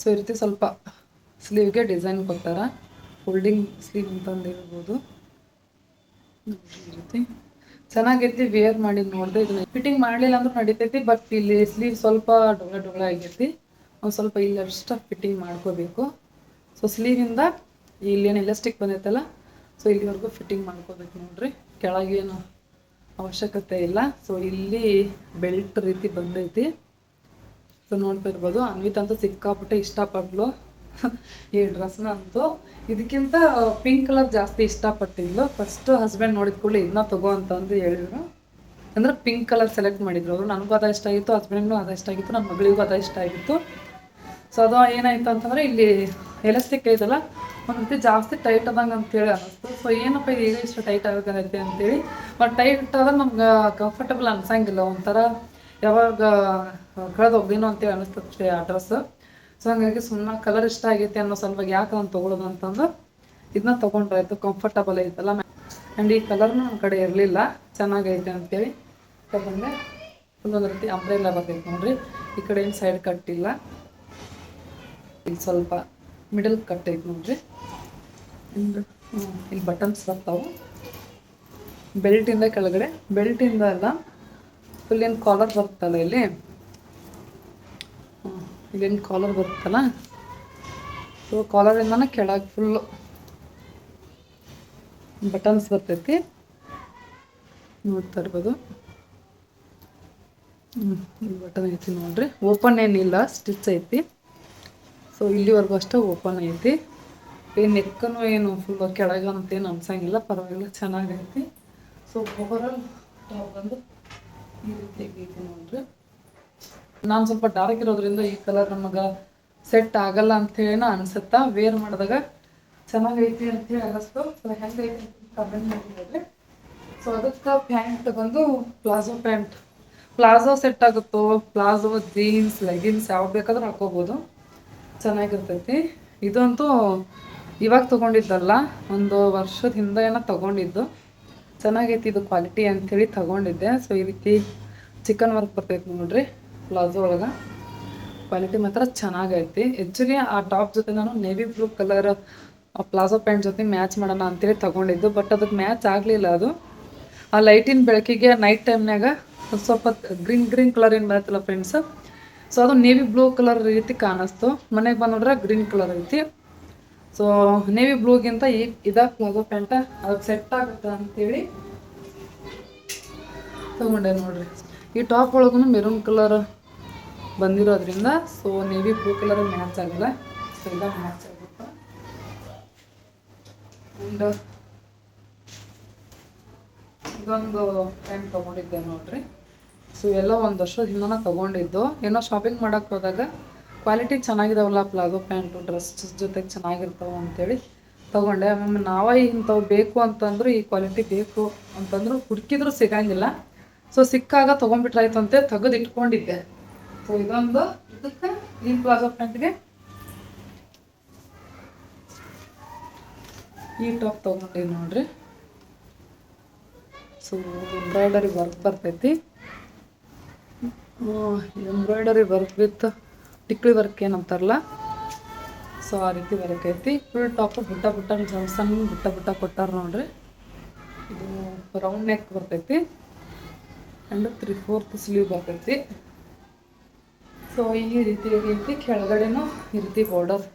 ಸೊ ಈ ರೀತಿ ಸ್ವಲ್ಪ ಸ್ಲೀವ್ಗೆ ಡಿಸೈನ್ ಕೊಡ್ತಾರ. ಫೋಲ್ಡಿಂಗ್ ಸ್ಲೀವ್ ಅಂತಂದು ಹೇಳ್ಬೋದು ಈ ರೀತಿ. ಚೆನ್ನಾಗೈತಿ ವೇರ್ ಮಾಡಿ ನೋಡಿದೆ ಇದನ್ನ. ಫಿಟ್ಟಿಂಗ್ ಮಾಡಲಿಲ್ಲ ಅಂದ್ರೆ ನಡಿತೈತಿ ಬಟ್ ಇಲ್ಲಿ ಸ್ಲೀವ್ ಸ್ವಲ್ಪ ಡೊಳ ಡೊಳ ಆಗೈತಿ. ಒಂದು ಸ್ವಲ್ಪ ಇಲ್ಲಿ ಅಷ್ಟ ಫಿಟ್ಟಿಂಗ್ ಮಾಡ್ಕೋಬೇಕು. ಸೊ ಸ್ಲೀವಿಂದ ಇಲ್ಲೇನು ಎಲಾಸ್ಟಿಕ್ ಬಂದೈತಲ್ಲ ಸೊ ಇಲ್ಲಿವರೆಗೂ ಫಿಟ್ಟಿಂಗ್ ಮಾಡ್ಕೋಬೇಕು ನೋಡ್ರಿ. ಕೆಳಗೇನು ಅವಶ್ಯಕತೆ ಇಲ್ಲ. ಸೊ ಇಲ್ಲಿ ಬೆಲ್ಟ್ ರೀತಿ ಬಂದೈತಿ. ನೋಡ್ತಾ ಇರ್ಬೋದು. ಅನ್ವಿತ್ ಅಂತೂ ಸಿಕ್ಕಾಪಟ್ಟೆ ಇಷ್ಟಪಟ್ಲು. ಈ ಡ್ರೆಸ್ನ ಅಂತೂ. ಇದಕ್ಕಿಂತ ಪಿಂಕ್ ಕಲರ್ ಜಾಸ್ತಿ ಇಷ್ಟಪಟ್ಟಿದ್ಲು. ಫಸ್ಟ್ ಹಸ್ಬೆಂಡ್ ನೋಡಿದ ಕೂಡಲೇ ಇದನ್ನ ತಗೋ ಅಂತಂದು ಹೇಳಿದ್ರು. ಅಂದ್ರೆ ಪಿಂಕ್ ಕಲರ್ ಸೆಲೆಕ್ಟ್ ಮಾಡಿದ್ರು ಅವರು. ನನಗೂ ಅದ ಇಷ್ಟ ಆಗಿತ್ತು ಹಸ್ಬೆಂಡ್ಗೂ ಅದ ಇಷ್ಟ ಆಗಿತ್ತು ನನ್ನ ಮಗಳಿಗೂ ಅದ ಇಷ್ಟ ಆಗಿತ್ತು. ಸೊ ಅದು ಏನಾಯ್ತು ಅಂತಂದ್ರೆ ಇಲ್ಲಿ ಎಲಾಸ್ಟಿಕ್ ಐತಲ್ಲ ಒಂದು ಜಾಸ್ತಿ ಟೈಟ್ ಆದಂಗೆ ಅಂತೇಳಿ ಅನ್ನಿಸ್ತು. ಸೊ ಏನಪ್ಪ ಈಗ ಇಷ್ಟು ಟೈಟ್ ಆಗೈತೆ ಅಂತೇಳಿ. ಬಟ್ ಟೈಟ್ ಆದ್ರೆ ನಮ್ಗೆ ಕಂಫರ್ಟಬಲ್ ಅನ್ಸಂಗಿಲ್ಲ. ಒಂಥರ ಯಾವಾಗ ಕಳೆದು ಹೋಗ್ದೇನೋ ಅಂತೇಳಿ ಅನಿಸ್ತದೆ ಆ ಡ್ರೆಸ್ ಸೊ ಹಂಗಾಗಿ ಸುಮ್ಮನೆ ಕಲರ್ ಇಷ್ಟ ಆಗೈತೆ ಅನ್ನೋ ಸಲುವಾಗಿ ಯಾಕೆ ನಾನು ತೊಗೊಳೋದು ಅಂತಂದು ಇದನ್ನ ತೊಗೊಂಡ್ರಾಯ್ತು ಕಂಫರ್ಟಬಲ್ ಐತಲ್ಲ ಆ್ಯಂಡ್ ಈ ಕಲರ್ನು ನನ್ನ ಕಡೆ ಇರಲಿಲ್ಲ. ಚೆನ್ನಾಗೈತೆ ಅಂತೇಳಿ. ತಗೊಂಡೆ ಒಂದು ರೀತಿ ಅಂಬ್ರೆಲ್ಲ ಬರ್ತೈತೆ ನೋಡ್ರಿ. ಈ ಕಡೆ ಏನು ಸೈಡ್ ಕಟ್ಟಿಲ್ಲ ಇಲ್ಲಿ. ಸ್ವಲ್ಪ ಮಿಡಲ್ ಕಟ್ ಐತೆ ನೋಡ್ರಿ. ಹಿಂಗೆ ಇಲ್ಲಿ ಬಟನ್ಸ್ ಬರ್ತಾವೆ. ಬೆಲ್ಟಿಂದ ಕೆಳಗಡೆ. ಬೆಲ್ಟಿಂದ ಅಲ್ಲ ಏನು ಕಾಲರ್ ಬರುತ್ತಲ್ಲ ಇಲ್ಲಿ? ಇಲ್ಲೇನು ಕಾಲರ್ ಬರುತ್ತಲ್ಲ? ಸೊ ಕಾಲರಿಂದನೇ ಕೆಳಗೆ ಫುಲ್ಲು ಬಟನ್ಸ್ ಬರ್ತೈತಿ. ನೋಡ್ತಾ ಇರ್ಬೋದು. ಹ್ಞೂ ಬಟನ್ ಐತಿ ನೋಡ್ರಿ. ಓಪನ್ ಏನಿಲ್ಲ ಸ್ಟಿಚ್ ಐತಿ. ಸೊ ಇಲ್ಲಿವರೆಗೂ ಅಷ್ಟೇ ಓಪನ್ ಐತಿ. ಏನು ನೆಕ್ಕನು ಏನು ಫುಲ್ ಕೆಳಗೆ ಅಂತೇನು ಅನ್ಸಂಗಿಲ್ಲ ಪರವಾಗಿಲ್ಲ, ಚೆನ್ನಾಗೈತಿ. ಸೊ ಓವರಾಲ್ ಟಾಪ್ ಬಂದು ಈ ನಾನು ಸ್ವಲ್ಪ ಡಾರ್ಕ್ ಇರೋದ್ರಿಂದ ಈ ಕಲರ್ ನಮಗೆ ಸೆಟ್ ಆಗಲ್ಲ ಅಂತೇಳಿನ ಅನ್ಸುತ್ತಾ? ವೇರ್ ಮಾಡಿದಾಗ ಚೆನ್ನಾಗೈತಿ ಅಂತೇಳಿ ಅನ್ನಿಸ್ತು ಸೊ ಹೆಂಗೈತಿ ಕಮೆಂಟ್ ಮಾಡಿದ್ರಿ. ಸೊ ಅದಕ್ಕೆ ಪ್ಯಾಂಟ್ ಬಂದು ಪ್ಲಾಜೋ ಪ್ಯಾಂಟ್. ಪ್ಲಾಜೋ ಸೆಟ್ ಆಗುತ್ತೋ? ಪ್ಲಾಜೋ, ಜೀನ್ಸ್ ಲೆಗಿನ್ಸ್ ಯಾವ ಬೇಕಾದ್ರೂ ಹಾಕೋಬೋದು ಚೆನ್ನಾಗಿರ್ತೈತಿ. ಇದಂತೂ ಇವಾಗ ತೊಗೊಂಡಿದ್ದಲ್ಲ, ಒಂದು ವರ್ಷದ ಹಿಂದೆ ಏನೋ ತೊಗೊಂಡಿದ್ದು. ಚೆನ್ನಾಗೈತಿ ಇದು ಕ್ವಾಲಿಟಿ ಅಂಥೇಳಿ ತಗೊಂಡಿದ್ದೆ. ಸೊ ಈ ರೀತಿ ಚಿಕನ್ ವರ್ಕ್ ಬರ್ತೈತೆ ನೋಡ್ರಿ ಪ್ಲಾಜೋ ಒಳಗೆ. ಕ್ವಾಲಿಟಿ ಮಾತ್ರ ಚೆನ್ನಾಗೈತಿ. ಆ್ಯಕ್ಚುಲಿ ಆ ಟಾಪ್ ಜೊತೆ ನಾನು navy blue colour palazzo pant ಜೊತೆ ಮ್ಯಾಚ್ ಮಾಡೋಣ ಅಂತೇಳಿ ತಗೊಂಡಿದ್ದು. ಬಟ್ ಅದಕ್ಕೆ ಮ್ಯಾಚ್ ಆಗಲಿಲ್ಲ ಅದು. ಆ ಲೈಟಿನ ಬೆಳಕಿಗೆ ನೈಟ್ ಟೈಮ್ನಾಗ ಸ್ವಲ್ಪ ಗ್ರೀನ್ ಗ್ರೀನ್ ಕಲರ್ ಏನು ಬರುತ್ತಲ್ಲ ಫ್ರೆಂಡ್ಸ್ ಸೊ ಅದು ನೇವಿ ಬ್ಲೂ ಕಲರ್ ರೀತಿ ಕಾಣಿಸ್ತು. ಮನೆಗೆ ಬಂದು ನೋಡ್ರೆ ಗ್ರೀನ್ ಕಲರ್ ಐತಿ. ಸೊ ನೇವಿ ಬ್ಲೂಗಿಂತ ಈ ಇದಾಗ ಪ್ಲಾಜೋ ಪ್ಯಾಂಟ ಅದಕ್ಕೆ ಸೆಟ್ ಆಗುತ್ತೆ ಅಂತೇಳಿ ತಗೊಂಡೆ ನೋಡ್ರಿ. ಈ ಟಾಪ್ ಒಳಗೂ ಮೆರೂನ್ ಕಲರ್ ಬಂದಿರೋದ್ರಿಂದ so navy blue colour match ಆಗಲ್ಲ ಸೊ ಎಲ್ಲ ಮ್ಯಾಚ್ ಆಗುತ್ತೆ. ಇದೊಂದು ಪ್ಯಾಂಟ್ ತೊಗೊಂಡಿದ್ದೆ ನೋಡ್ರಿ. ಸೊ ಎಲ್ಲ ಒಂದು ವರ್ಷದ ಹಿಂದನ ತೊಗೊಂಡಿದ್ದು. ಏನೋ ಶಾಪಿಂಗ್ ಮಾಡಕ್ಕೆ ಹೋದಾಗ ಕ್ವಾಲಿಟಿ ಚೆನ್ನಾಗಿದಾವಲ್ಲ ಪ್ಲಾಜೋ ಪ್ಯಾಂಟು ಡ್ರೆಸ್ ಜೊತೆಗೆ ಚೆನ್ನಾಗಿರ್ತಾವೆ ಅಂತೇಳಿ ತೊಗೊಂಡೆ. ಆಮೇಲೆ ನಾವೇ ಇಂಥವು ಬೇಕು ಅಂತಂದ್ರು ಈ ಕ್ವಾಲಿಟಿ ಬೇಕು ಅಂತಂದ್ರು ಹುಡುಕಿದ್ರು ಸಿಗಂಗಿಲ್ಲ. ಸೊ ಸಿಕ್ಕಾಗ ತೊಗೊಂಡ್ಬಿಟ್ರಾಯ್ತು ಅಂತ ತೆಗೆದು ಇಟ್ಕೊಂಡಿದ್ದೆ. ಸೊ ಇದೊಂದು ಇದಕ್ಕೆ ಈ ಪ್ಲಾಜೋ ಪ್ಯಾಂಟ್ಗೆ ಈ ಟಾಪ್ ತೊಗೊಂಡಿದ್ದೆ ನೋಡ್ರಿ. ಸೊ ಎಂಬ್ರಾಯ್ಡರಿ ವರ್ಕ್ ಬರ್ತೈತಿ. ಎಂಬ್ರಾಯ್ಡರಿ ವರ್ಕ್ ವಿತ್ ಟಿಕ್ಳಿ ವರ್ಕ್ ಏನಂತಾರಲ್ಲ ಸೊ ಆ ರೀತಿ ವರ್ಕ್ ಐತಿ. ಫುಲ್ ಟಾಪ್ ಬುಟ್ಟ ಬುಟ್ಟ ಸಣ್ಣ ಸಣ್ಣ ಬುಟ್ಟ ಬುಟ್ಟ ಕೊಟ್ಟಾರ ನೋಡ್ರಿ. ಇದು ರೌಂಡ್ ನೆಕ್ ಬರ್ತೈತಿ. ಆ್ಯಂಡ್ ತ್ರೀ ಫೋರ್ತ್ ಸ್ಲೀವ್ ಬರ್ತೈತಿ. ಸೊ ಈ ರೀತಿ ಐತಿ. ಕೆಳಗಡೆನೂ ಈ ರೀತಿ ಬಾರ್ಡರ್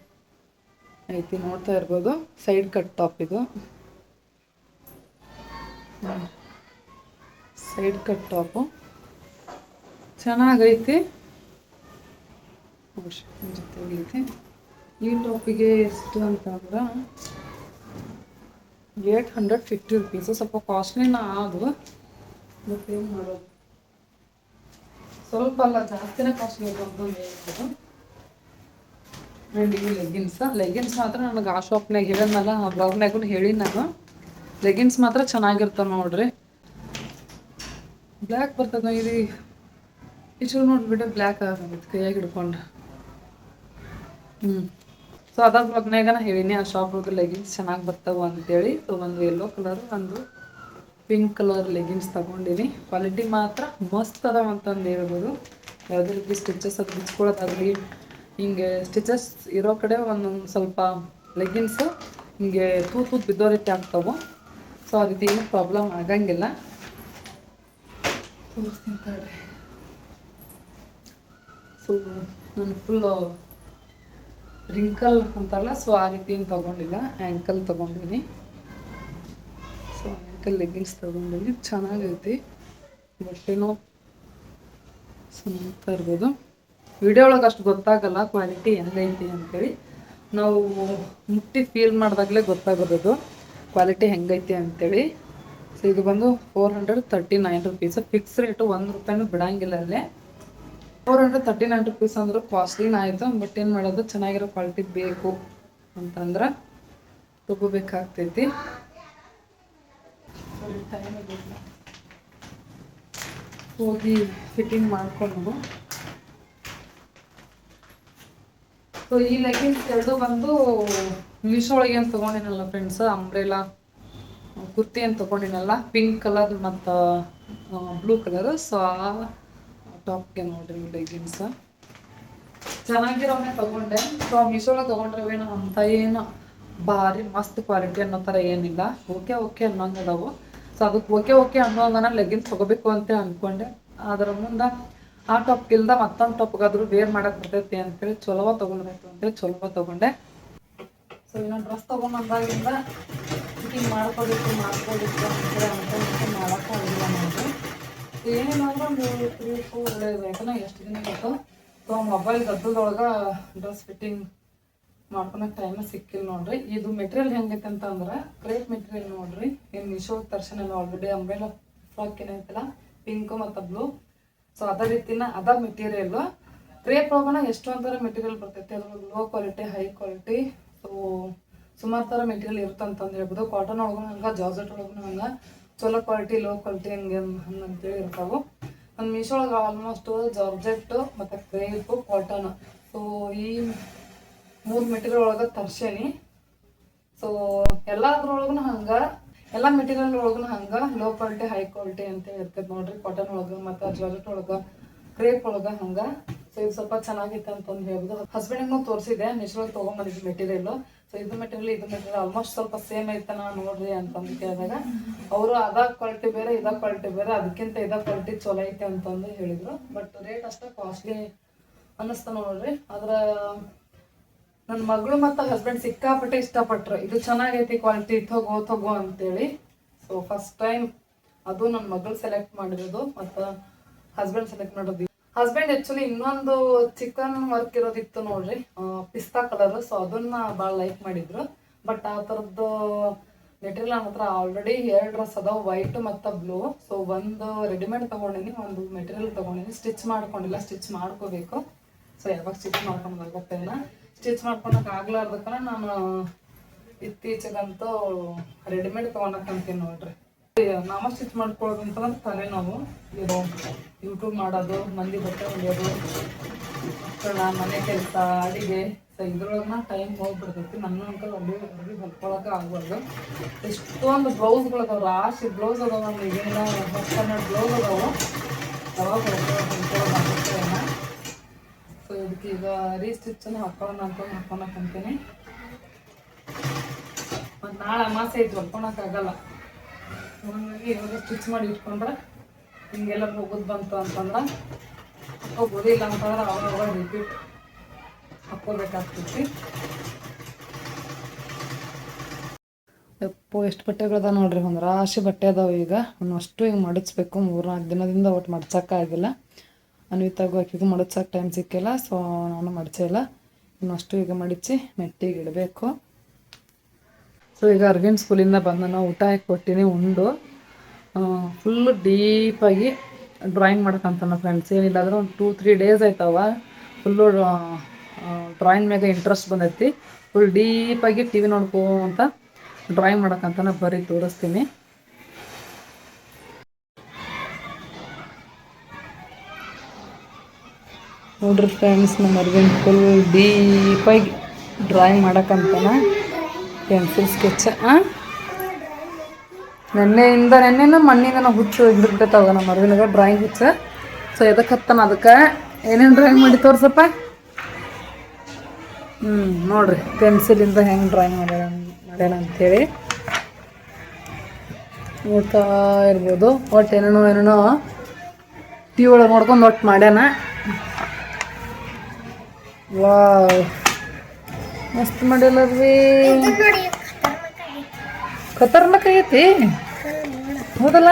ಐತಿ ನೋಡ್ತಾ ಇರ್ಬೋದು. ಸೈಡ್ ಕಟ್ ಟಾಪ್ ಇದು. ಸೈಡ್ ಕಟ್ ಟಾಪು ಚೆನ್ನಾಗೈತಿ. ಜೊತೆ ಐತಿ ಈ ಟಾಪಿಗೆ ಎಷ್ಟು ಅಂತಂದ್ರೆ ಏಟ್ ಹಂಡ್ರೆಡ್ ಫಿಫ್ಟಿ ರುಪೀಸು. ಸ್ವಲ್ಪ ಕಾಸ್ಟ್ಲಿನ ಆದವು ಬಟ್ ಏನು ಮಾಡೋದು? ಸ್ವಲ್ಪ ಅಲ್ಲ, ಜಾಸ್ತಿನೇ ಕಾಸ್ಟ್ಲಿ ಅಂತಂದು ಅಂತ ಹೇಳ್ಬೋದು. ಆ್ಯಂಡ್ ಲೆಗಿನ್ಸ್ ಲೆಗಿನ್ಸ್ ಮಾತ್ರ ನನಗೆ ಆ ಶಾಪ್ನಾಗ ಹೇಳಿದ್ನಲ್ಲ, ಆ ಬ್ಲಾಗ್ನಾಗೂ ಹೇಳಿ ನಾನು. ಲೆಗಿನ್ಸ್ ಮಾತ್ರ ಚೆನ್ನಾಗಿರ್ತಾವೆ ನೋಡ್ರಿ. ಬ್ಲ್ಯಾಕ್ ಬರ್ತದೆ ಇದು ಇಷ್ಟು ನೋಡಿಬಿಟ್ಟು ಬ್ಲ್ಯಾಕ್ ಆಗತ್ತೆ, ಕೈಯಾಗಿ ಹಿಡ್ಕೊಂಡು. ಹ್ಞೂ ಸೊ ಅದರ ಬ್ಲಾಗ್ನಾಗ ನಾ ಹೇಳಿನಿ, ಆ ಶಾಪ್ಗೆ ಲೆಗಿನ್ಸ್ ಚೆನ್ನಾಗಿ ಬರ್ತಾವೆ ಅಂತೇಳಿ. ಸೊ ಒಂದು ಯೆಲ್ಲೋ ಕಲರ್ ಒಂದು ಪಿಂಕ್ ಕಲರ್ ಲೆಗಿನ್ಸ್ ತಗೊಂಡಿನಿ. ಕ್ವಾಲಿಟಿ ಮಾತ್ರ ಮಸ್ತ್ ಅದಾವ ಅಂತಂದು ಹೇಳ್ಬೋದು. ಯಾವುದೇ ರೀತಿ ಸ್ಟಿಚಸ್ ಅದು ಬಿಚ್ಕೊಳ್ಳೋದಾಗಲಿ, ಹಿಂಗೆ ಸ್ಟಿಚಸ್ ಇರೋ ಕಡೆ ಒಂದೊಂದು ಸ್ವಲ್ಪ ಲೆಗಿನ್ಸು ಹಿಂಗೆ ತೂತು ತೂತು ಬಿದ್ದೋ ರೀತಿ ಆಗ್ತಾವೆ. ಸೊ ಆ ಏನು ಪ್ರಾಬ್ಲಮ್ ಆಗಂಗಿಲ್ಲ. ಸೊ ನಾನು ಫುಲ್ಲು ರಿಂಕಲ್ ಅಂತಾರಲ್ಲ ಸೊ ಆ ರೀತಿ ಏನು ತೊಗೊಂಡಿಲ್ಲ. ಆ್ಯಂಕಲ್ ತೊಗೊಂಡಿನಿ ಸೊ ಆ್ಯಂಕಲ್ ಲೆಗ್ಗಿಂಗ್ಸ್ ತೊಗೊಂಡಿನಿ ಚೆನ್ನಾಗೈತಿ. ಬಟ್ಟೆನೂ ಸೊ ನೋಡ್ತಾ ಇರ್ಬೋದು. ವಿಡಿಯೋ ಒಳಗೆ ಅಷ್ಟು ಗೊತ್ತಾಗಲ್ಲ ಕ್ವಾಲಿಟಿ ಹೆಂಗೈತಿ ಅಂತೇಳಿ. ನಾವು ಮುಟ್ಟಿ ಫೀಲ್ ಮಾಡಿದಾಗಲೇ ಗೊತ್ತಾಗೋದು ಕ್ವಾಲಿಟಿ ಹೆಂಗೈತಿ ಅಂತೇಳಿ. ಸೊ ಇದು ಬಂದು four hundred thirty nine rupees fix rate ಒಂದು ರೂಪಾಯಿನೂ ಬಿಡಂಗಿಲ್ಲ ಅಲ್ಲೇ. Four hundred thirty nine rupees ಅಂದ್ರೆ ಕಾಸ್ಟ್ಲಿನ ಆಯಿತು ಬಟ್ ಏನು ಮಾಡೋದು, ಚೆನ್ನಾಗಿರೋ ಕ್ವಾಲಿಟಿ ಬೇಕು ಅಂತಂದ್ರೆ ತಗೋಬೇಕಾಗ್ತೈತಿ. ಹೋಗಿ ಫಿಟ್ಟಿಂಗ್ ಮಾಡ್ಕೊಂಡು. ಸೊ ಈ ಲೆಗಿನ್ಸ್ ಎರಡು ಬಂದು ಮೀಶೋ ಒಳಗೆ ಏನು ತೊಗೊಂಡಿನಲ್ಲ ಫ್ರೆಂಡ್ಸ್ ಅಂಬ್ರೆಲಾ ಕುರ್ತಿ ಏನು ತೊಗೊಂಡಿನಲ್ಲ ಪಿಂಕ್ ಕಲರ್ ಮತ್ತು ಬ್ಲೂ ಕಲರ್ ಸೊ ಟಾಪ್ಗೆ ನೋಡಿರಿ ಲೆಗಿನ್ಸ್ ಚೆನ್ನಾಗಿರೋನೇ ತಗೊಂಡೆ. ಸೊ ಮೀಶೋಳಗೆ ತೊಗೊಂಡ್ರವೇನು ಅಂತ ಏನು ಭಾರಿ ಮಸ್ತ್ ಕ್ವಾಲಿಟಿ ಅನ್ನೋ ಥರ ಏನಿಲ್ಲ. ಓಕೆ ಓಕೆ ಅನ್ನೋಂಗೆ ಅದಾವು ಸೊ ಅದಕ್ಕೆ ಓಕೆ ಓಕೆ ಅನ್ನೋಂಗನ ಲೆಗಿನ್ಸ್ ತೊಗೋಬೇಕು ಅಂತ ಅಂದ್ಕೊಂಡೆ ಅದರ ಮುಂದೆ ಆ ಟಾಪ್ ಟಾಪ್ಗಿಲ್ದ ಮತ್ತೊಂದು ಟಾಪ್ಗಾದ್ರೂ ವೇರ್ ಮಾಡಕ್ಕೆ ಬರ್ತೈತಿ ಅಂತೇಳಿ ಚಲೋ ಅಂತ ಅಂತೇಳಿ ಚಲೋ ತೊಗೊಂಡೆ. ಸೊ ಇನ್ನೊಂದು ಡ್ರೆಸ್ ತೊಗೊಂಬಂದಾಗಿಂದ ಫಿಟ್ಟಿಂಗ್ ಮಾಡ್ಕೊಬೇಕು ಮಾಡ್ಕೊಬೇಕು ಅಂತೇಳಿ ಅನ್ಕೊಂಡು ಮಾಡಕ್ಕೆ ಆಗಿಲ್ಲ ಒಂದು ತ್ರೀ ಫೋರ್ ಎಷ್ಟು ದಿನ ಆಯ್ತು ಸೊ ಮೊಬೈಲ್ ಗದ್ದಲದೊಳಗೆ ಡ್ರೆಸ್ ಫಿಟ್ಟಿಂಗ್ ಮಾಡ್ಕೊಳಕ್ ಟೈಮ್ ಸಿಕ್ಕಿಲ್ಲ ನೋಡ್ರಿ. ಇದು ಮೆಟೀರಿಯಲ್ ಹೆಂಗೈತೆ ಅಂತ ಅಂದ್ರೆ ಕ್ರೇಪ್ ಮೆಟೀರಿಯಲ್ ನೋಡ್ರಿ. ಏನು ಮಿಶೋ ತರ್ಶನ ಆಲ್ರೆಡಿ ಅಂಬ್ರೆಲ್ಲ ಫ್ರಾಕ್ ಏನೈತಲ್ಲ ಪಿಂಕ್ ಮತ್ತು ಬ್ಲೂ ಸೊ ಅದೇ ರೀತಿನ, ಅದ ಮೆಟೀರಿಯಲ್ ಕ್ರೇಪ್ ಒಳಗನ ಎಷ್ಟು ಥರ ಮೆಟೀರಿಯಲ್ ಬರ್ತೈತಿ. ಅದ್ರೊಳಗೆ low quality high quality so ಸುಮಾರು ಥರ ಮೆಟೀರಿಯಲ್ ಇರುತ್ತೆ ಅಂತಂದು ಹೇಳ್ಬೋದು ಕಾಟನ್ ಒಳಗೂ ಹಂಗೆ ಜಾರ್ಜೆಟ್ ಒಳಗೂ ಹಂಗೆ. ಚಲೋ ಕ್ವಾಲಿಟಿ ಲೋ ಕ್ವಾಲಿಟಿ ಹಂಗೆ ಹಂಗಂತೇಳಿ ಇರ್ತಾವೆ. ನಮ್ಮ ಮೀಶೋ ಒಳಗೆ ಆಲ್ಮೋಸ್ಟ್ ಜಾರ್ಜೆಟ್ಟು ಮತ್ತು ಕ್ರೇಪು ಕಾಟನ್ ಸೊ ಈ ಮೂರು ಮೆಟೀರಿಯಲ್ ಒಳಗೆ ತರ್ಸೇನಿ. ಸೊ ಎಲ್ಲದ್ರೊಳಗೂ ಹಂಗೆ, ಎಲ್ಲ ಮೆಟೀರಿಯಲ್ ಒಳಗೂ ಹಂಗೆ ಲೋ ಕ್ವಾಲಿಟಿ ಹೈ ಕ್ವಾಲಿಟಿ ಅಂತ ಇರ್ತೈತೆ ನೋಡ್ರಿ. ಕಾಟನ್ ಒಳಗೆ ಮತ್ತು ಜಾರ್ಜೆಟ್ ಒಳಗೆ ಕ್ರೇಪ್ ಒಳಗೆ ಹಂಗೆ. ಸೊ ಇದು ಸ್ವಲ್ಪ ಚೆನ್ನಾಗಿತ್ತು ಅಂತಂದು ಹೇಳ್ಬೋದು ಹಸ್ಬೆಂಡಿಗೂ ತೋರಿಸಿದೆ ಮಿಶ್ರಲ್ಲಿ ತೊಗೊಂಬಂದಿದ್ದು ಮೆಟೀರಿಯಲ್ ಸೊ ಇದು ಮೆಟೀರಿಯಲ್ ಇದು ಮೆಟೀರಿಯಲ್ ಆಲ್ಮೋಸ್ಟ್ ಸ್ವಲ್ಪ ಸೇಮ್ ಐತನ ನೋಡ್ರಿ ಅಂತಂದು ಕೇಳಿದಾಗ, ಅವರು ಅದ ಕ್ವಾಲಿಟಿ ಬೇರೆ, ಇದ ಕ್ವಾಲಿಟಿ ಬೇರೆ, ಅದಕ್ಕಿಂತ ಇದ ಕ್ವಾಲಿಟಿ ಚಲೋ ಐತೆ ಅಂತಂದು ಹೇಳಿದ್ರು. ಬಟ್ ರೇಟ್ ಅಷ್ಟೇ ಕಾಸ್ಟ್ಲಿ ಅನ್ನಿಸ್ತ ನೋಡ್ರಿ. ಅದ್ರ ನನ್ನ ಮಗಳು ಮತ್ತು ಹಸ್ಬೆಂಡ್ ಸಿಕ್ಕಾಪಟ್ಟೆ ಇಷ್ಟಪಟ್ರು. ಇದು ಚೆನ್ನಾಗೈತಿ ಕ್ವಾಲಿಟಿ ತಗೋ ತಗೋ ಅಂತೇಳಿ. ಸೊ ಫಸ್ಟ್ ಟೈಮ್ ಅದು ನನ್ನ ಮಗಳು ಸೆಲೆಕ್ಟ್ ಮಾಡಿರೋದು. ಮತ್ತು ಹಸ್ಬೆಂಡ್ ಸೆಲೆಕ್ಟ್ ಮಾಡೋದು ಹಸ್ಬೆಂಡ್ ಆ್ಯಕ್ಚುಲಿ ಇನ್ನೊಂದು ಚಿಕನ್ ವರ್ಕ್ ಇರೋದಿತ್ತು ನೋಡ್ರಿ. ಪಿಸ್ತಾ ಕಲರ್ ಸೊ ಅದನ್ನ ಭಾಳ ಲೈಕ್ ಮಾಡಿದ್ರು. ಬಟ್ ಆ ಥರದ್ದು ಮೆಟೀರಿಯಲ್ ನನ್ನ ಹತ್ರ ಆಲ್ರೆಡಿ ಎರಡು ಡ್ರೆಸ್ ಅದಾವ ವೈಟ್ ಮತ್ತು ಬ್ಲೂ ಸೊ ಒಂದು ರೆಡಿಮೇಡ್ ತಗೊಂಡಿನಿ, ಒಂದು ಮೆಟೀರಿಯಲ್ ತಗೊಂಡಿನಿ. ಸ್ಟಿಚ್ ಮಾಡ್ಕೊಂಡಿಲ್ಲ ಸ್ಟಿಚ್ ಮಾಡ್ಕೋಬೇಕು. ಸೊ ಯಾವಾಗ ಸ್ಟಿಚ್ ಮಾಡ್ಕೊಂಡು ಗೊತ್ತಿಲ್ಲ ಸ್ಟಿಚ್ ಮಾಡ್ಕೊಳಕ್ ಆಗ್ಲಾರ್ದಕ್ಕ ನಾನು ಇತ್ತೀಚೆಗಂತೂ ರೆಡಿಮೇಡ್ ಅಂತೀನಿ ನೋಡ್ರಿ. ನಾಮ ಸ್ಟಿಚ್ ತಲೆ ತಲೆನೋವು, ಇದು ಯೂಟ್ಯೂಬ್ ಮಾಡೋದು, ಮಂದಿ ಬಟ್ಟೆ ಹೊಲಿಯೋದು ಮಕ್ಕಳ ಮನೆ ಕೆಲಸ, ಅಡಿಗೆ. ಸೊ ಇದ್ರೊಳಗೆ ಟೈಮ್ ಹೋಗ್ಬಿಡ್ತೈತಿ. ನನ್ನ ಅಂಕಲ್ ಒಬ್ಬ ಅಡುಗೆ ಹೊಲ್ಕೊಳಕ್ಕೆ ಆಗ್ಬಾರ್ದು. ಎಷ್ಟೊಂದು ಬ್ಲೌಸ್ಗಳು ಅದಾವೆ ರಾಶಿ ಬ್ಲೌಸ್ ಅದಾವೆ ನಮ್ಮ ಈಗಿನ ಹನ್ನೆರಡು ಬ್ಲೌಸ್ ಅದಾವೆ. ಸೊ ಇದಕ್ಕೆ ಈಗ ರೀಸ್ಟಿಚ್ಚನ್ನು ಹಾಕೊಳ್ಳೋಣ ಅನ್ಕೊಂಡು ಹಾಕೊಳಕ್ ಅಂತೀನಿ. ಮತ್ತು ನಾಳೆ ಅಮಾಸೆ ಐತಿ ಹೊಲ್ಕೊಳಕ್ಕಾಗಲ್ಲ ಹಾಗಾಗಿ ಇವಾಗ ಸ್ಟಿಚ್ ಮಾಡಿ ಇಟ್ಕೊಂಡ್ರೆ ಹಿಂಗೆಲ್ಲ ಹೋಗೋದು ಬಂತು ಅಂತಂದ್ರೆ ಹಾಕೋಬೋದು ಇಲ್ಲ ಅಂತಂದ್ರೆ ಅವಾಗ ರಿಪೀಟ್ ಹಾಕ್ಕೋಬೇಕಾಗ್ತೈತಿ. ಯಪ್ಪೋ ಎಷ್ಟು ಬಟ್ಟೆಗಳದ ನೋಡ್ರಿ ಒಂದು ರಾಶಿ ಬಟ್ಟೆ ಅದಾವ ಈಗ. ಅಷ್ಟು ಈಗ ಮಡಚ್ಬೇಕು ಮೂರ್ನಾಲ್ಕು ದಿನದಿಂದ ಒಟ್ಟು ಮಡ್ಸೋಕ್ಕಾಗಿಲ್ಲ ಅನ್ವಿತಾಗೂ ಆಕಿಗೂ ಮಡಚಕ್ಕೆ ಟೈಮ್ ಸಿಕ್ಕಿಲ್ಲ, ಸೊ ನಾನು ಮಡಚಿಲ್ಲ ಇನ್ನಷ್ಟು ಈಗ ಮಡಿಚಿ, ಮೆಟ್ಟಿಗೆ ಇಡಬೇಕು. ಸೊ ಈಗ ಅರ್ಗಿನ್ ಸ್ಕೂಲಿಂದ ಬಂದ ನಾವು ಊಟ ಹಾಕಿ ಕೊಟ್ಟಿನಿ ಉಂಡು. ಫುಲ್ಲು ಡೀಪಾಗಿ ಡ್ರಾಯಿಂಗ್ ಮಾಡಕ್ಕಂತಾನ ಫ್ರೆಂಡ್ಸ್ ಏನಿಲ್ಲ ಅಂದ್ರೆ ಒಂದು ಟೂ ತ್ರೀ ಡೇಸ್ ಆಯ್ತವ. ಫುಲ್ಲು ಡ್ರಾಯಿಂಗ್ ಮ್ಯಾಗ ಇಂಟ್ರೆಸ್ಟ್ ಬಂದೈತಿ. ಫುಲ್ ಡೀಪಾಗಿ ಟಿ ವಿ ನೋಡ್ಕೊಂತ ಡ್ರಾಯಿಂಗ್ ಮಾಡಕ್ಕಂತಾನ ಬರೀ ತೋರಿಸ್ತೀನಿ. ನೋಡ್ರಿ ಫ್ರೆಂಡ್ಸ್ ನಮ್ಮ ಅರ್ಗಿನ್ ಫುಲ್ ಡೀಪಾಗಿ ಡ್ರಾಯಿಂಗ್ ಮಾಡಕ್ಕಂತಾನ ಪೆನ್ಸಿಲ್ ಸ್ಕೆಚ್ ನೆನ್ನೆಯಿಂದ ನೆನ್ನೆನ ಮಣ್ಣಿಂದ ಹುಚ್ಚು ಹಿಡಿದ್ಬಿಟ್ಟೈತವ ನಮ್ಮ ಮರುವಿನಾಗ ಡ್ರಾಯಿಂಗ್ ಹುಚ್ಚು. ಸೊ ಎದಕ್ಕೆ ಹತ್ತಾನ ಅದಕ್ಕೆ? ಏನೇನು ಡ್ರಾಯಿಂಗ್ ಮಾಡಿ ತೋರಿಸಪ್ಪ? ಹ್ಞೂ ನೋಡ್ರಿ ಪೆನ್ಸಿಲಿಂದ ಹೆಂಗೆ ಡ್ರಾಯಿಂಗ್ ಮಾಡ್ಯಾರ ಮಾಡ್ಯಾನ ಅಂಥೇಳಿ ನೋಡ್ತಾ ಇರ್ಬೋದು. ಒಟ್ಟು ಏನೇನೋ ಏನೇನೋ ಟಿ ಒಳಗೆ ನೋಡ್ಕೊಂಡು ಒಟ್ಟು ಮಾಡ್ಯಾನ. ವಾವ್. ಮಸ್ತ್ ರೀ ಖತರ್ನಾಕ್ ಐತಿ? ಹೌದಲ್ಲ?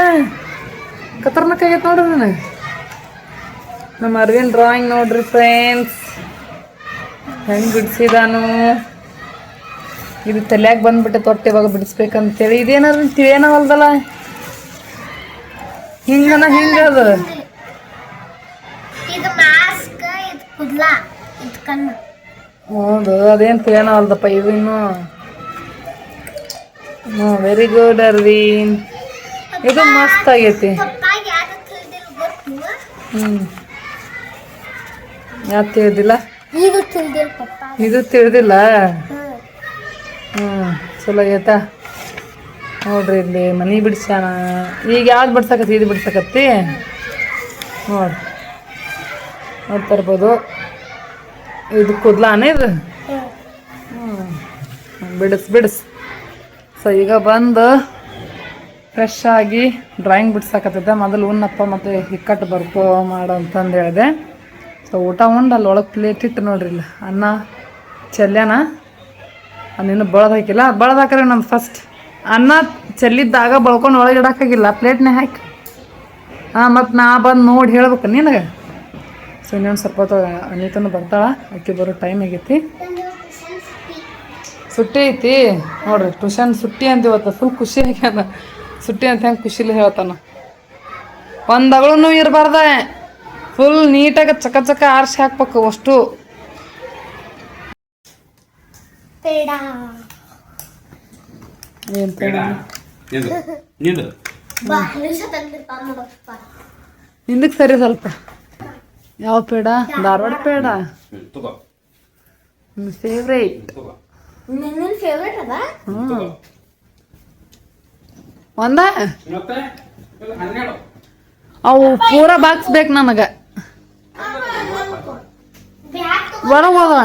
ಖತರ್ನಾಕ್ ಆಗೈತಿ ನೋಡ್ರಿ ನನಗೆ ನಮ್ಮ ಅರವಿಂದ್ ಡ್ರಾಯಿಂಗ್ ನೋಡ್ರಿ ಫ್ರೆಂಡ್ಸ್ ಹೆಂಗೆ ಬಿಡಿಸಿದಾನು? ಇದು ತಲೆಯಾಗ ಬಂದ್ಬಿಟ್ಟೆ ತೊಟ್ಟೆ ಇವಾಗ ಬಿಡಿಸ್ಬೇಕಂತೇಳಿ. ಇದೇನಾದ್ರು ತಿಳೇನವಲ್ದಲ್ಲ ಹಿಂಗನ ಹಿಂಗ ಅದು. ಇದು ಇದು ಕಣ್ಣು. ಹೌದು ಅದೇನು ಅಲ್ದಪ್ಪ ಇದು ಇನ್ನು. ಹ್ಞೂ ವೆರಿ ಗುಡ್ ಅರ್ವಿನ್ ಇದು ಮಸ್ತ್ ಆಗೈತಿ. ಹ್ಞೂ ಯಾಕೆ ತಿಳಿದಿಲ್ಲ? ಇದು ತಿಳಿದಿಲ್ಲ ಹ್ಞೂ ಚಲೋ ಆಗೈತಾ? ನೋಡ್ರಿ ಇಲ್ಲಿ ಮನೆ ಬಿಡ್ಸ್ಯಾನ. ಈಗ ಯಾವ್ದು ಬಿಡ್ಸಕತ್ತಿ ಇದು ಬಿಡ್ಸಕತ್ತಿ? ನೋಡಿ. ನೋಡ್ತಾ ಇರ್ಬೋದು ಇದು ಕೂದ್ಲಾನ ಇದು? ಬಿಡಿಸ್ ಬಿಡಿಸ್. ಸೊ ಈಗ ಬಂದು ಫ್ರೆಶ್ ಆಗಿ ಡ್ರಾಯಿಂಗ್ ಬಿಡ್ಸಕತ್ತಿದ್ದೆ. ಮೊದಲು ಉಣ್ಣಪ್ಪ ಮತ್ತು ಇಕ್ಕಟ್ಟು ಬರ್ಕೋ ಮಾಡು ಅಂತಂದು ಹೇಳಿದೆ. ಸೊ ಊಟ ಉಂಡು ಅಲ್ಲಿ ಒಳಗೆ ಪ್ಲೇಟ್ ಇಟ್ಟು ನೋಡ್ರಿ ಇಲ್ಲ. ಅನ್ನ ಚೆಲ್ಯಾನ ಅಲ್ಲಿನ್ನು ಬಳದು ಹಾಕಿಲ್ಲ. ಬಳದು ಹಾಕ್ರೆ ನಮ್ಮ ಫಸ್ಟ್ ಅನ್ನ ಚೆಲ್ಲಿದ್ದಾಗ ಬಳ್ಕೊಂಡು ಒಳಗೆ ಇಡೋಕ್ಕಾಗಿಲ್ಲ ಪ್ಲೇಟ್ನೇ ಹಾಕಿ. ಹಾಂ ಮತ್ತು ನಾ ಬಂದು ನೋಡಿ ಹೇಳ್ಬೇಕು ನಿನಗೆ. ಸೊ ಇನ್ನೊಂದು ಸ್ವಲ್ಪ ಹೊತ್ತು ಅನಿತನು ಬರ್ತಾಳ ಅಕ್ಕಿ ಬರೋ ಟೈಮ್ ಆಗೈತಿ. ಸುಟ್ಟಿ ಐತಿ. ನೋಡ್ರಿ ಟ್ಯೂಷನ್ ಸುಟ್ಟಿ ಅಂತ ಇವತ್ತು ಫುಲ್ ಖುಷಿ ಆಗ್ಯಾನ ಸುಟ್ಟಿ ಅಂತ ಹೆಂಗೆ ಖುಷಿಲಿ ಹೇಳ್ತಾನ. ಒಂದು ಅಗಳು ಇರಬಾರ್ದ ಫುಲ್ ನೀಟಾಗಿ ಚಕ ಚಕ ಆರಿಸಿ ಹಾಕ್ಬೇಕು ಅಷ್ಟು. ಏನು ಬೇಡ ನಿಂದು ನಿಂದು. ಬಾ ನಿಮಿಷ ಹಿಂದಕ್ಕೆ ಸರಿ ಸ್ವಲ್ಪ. ಯಾವ ಪೇಡ? ಧಾರವಾಡ ಪೇಡ? ಫೇವ್ರೇಟ್ ತಗೋ. ನಿನ್ನ ಫೇವ್ರೇಟ್ ಅದ? ಹ್ಞೂ ಒಂದ? ಅವು ಪೂರ ಬಾಕ್ಸ್ ಬೇಕು ನನಗೆ. ಬರೋ ಹೋಗವ.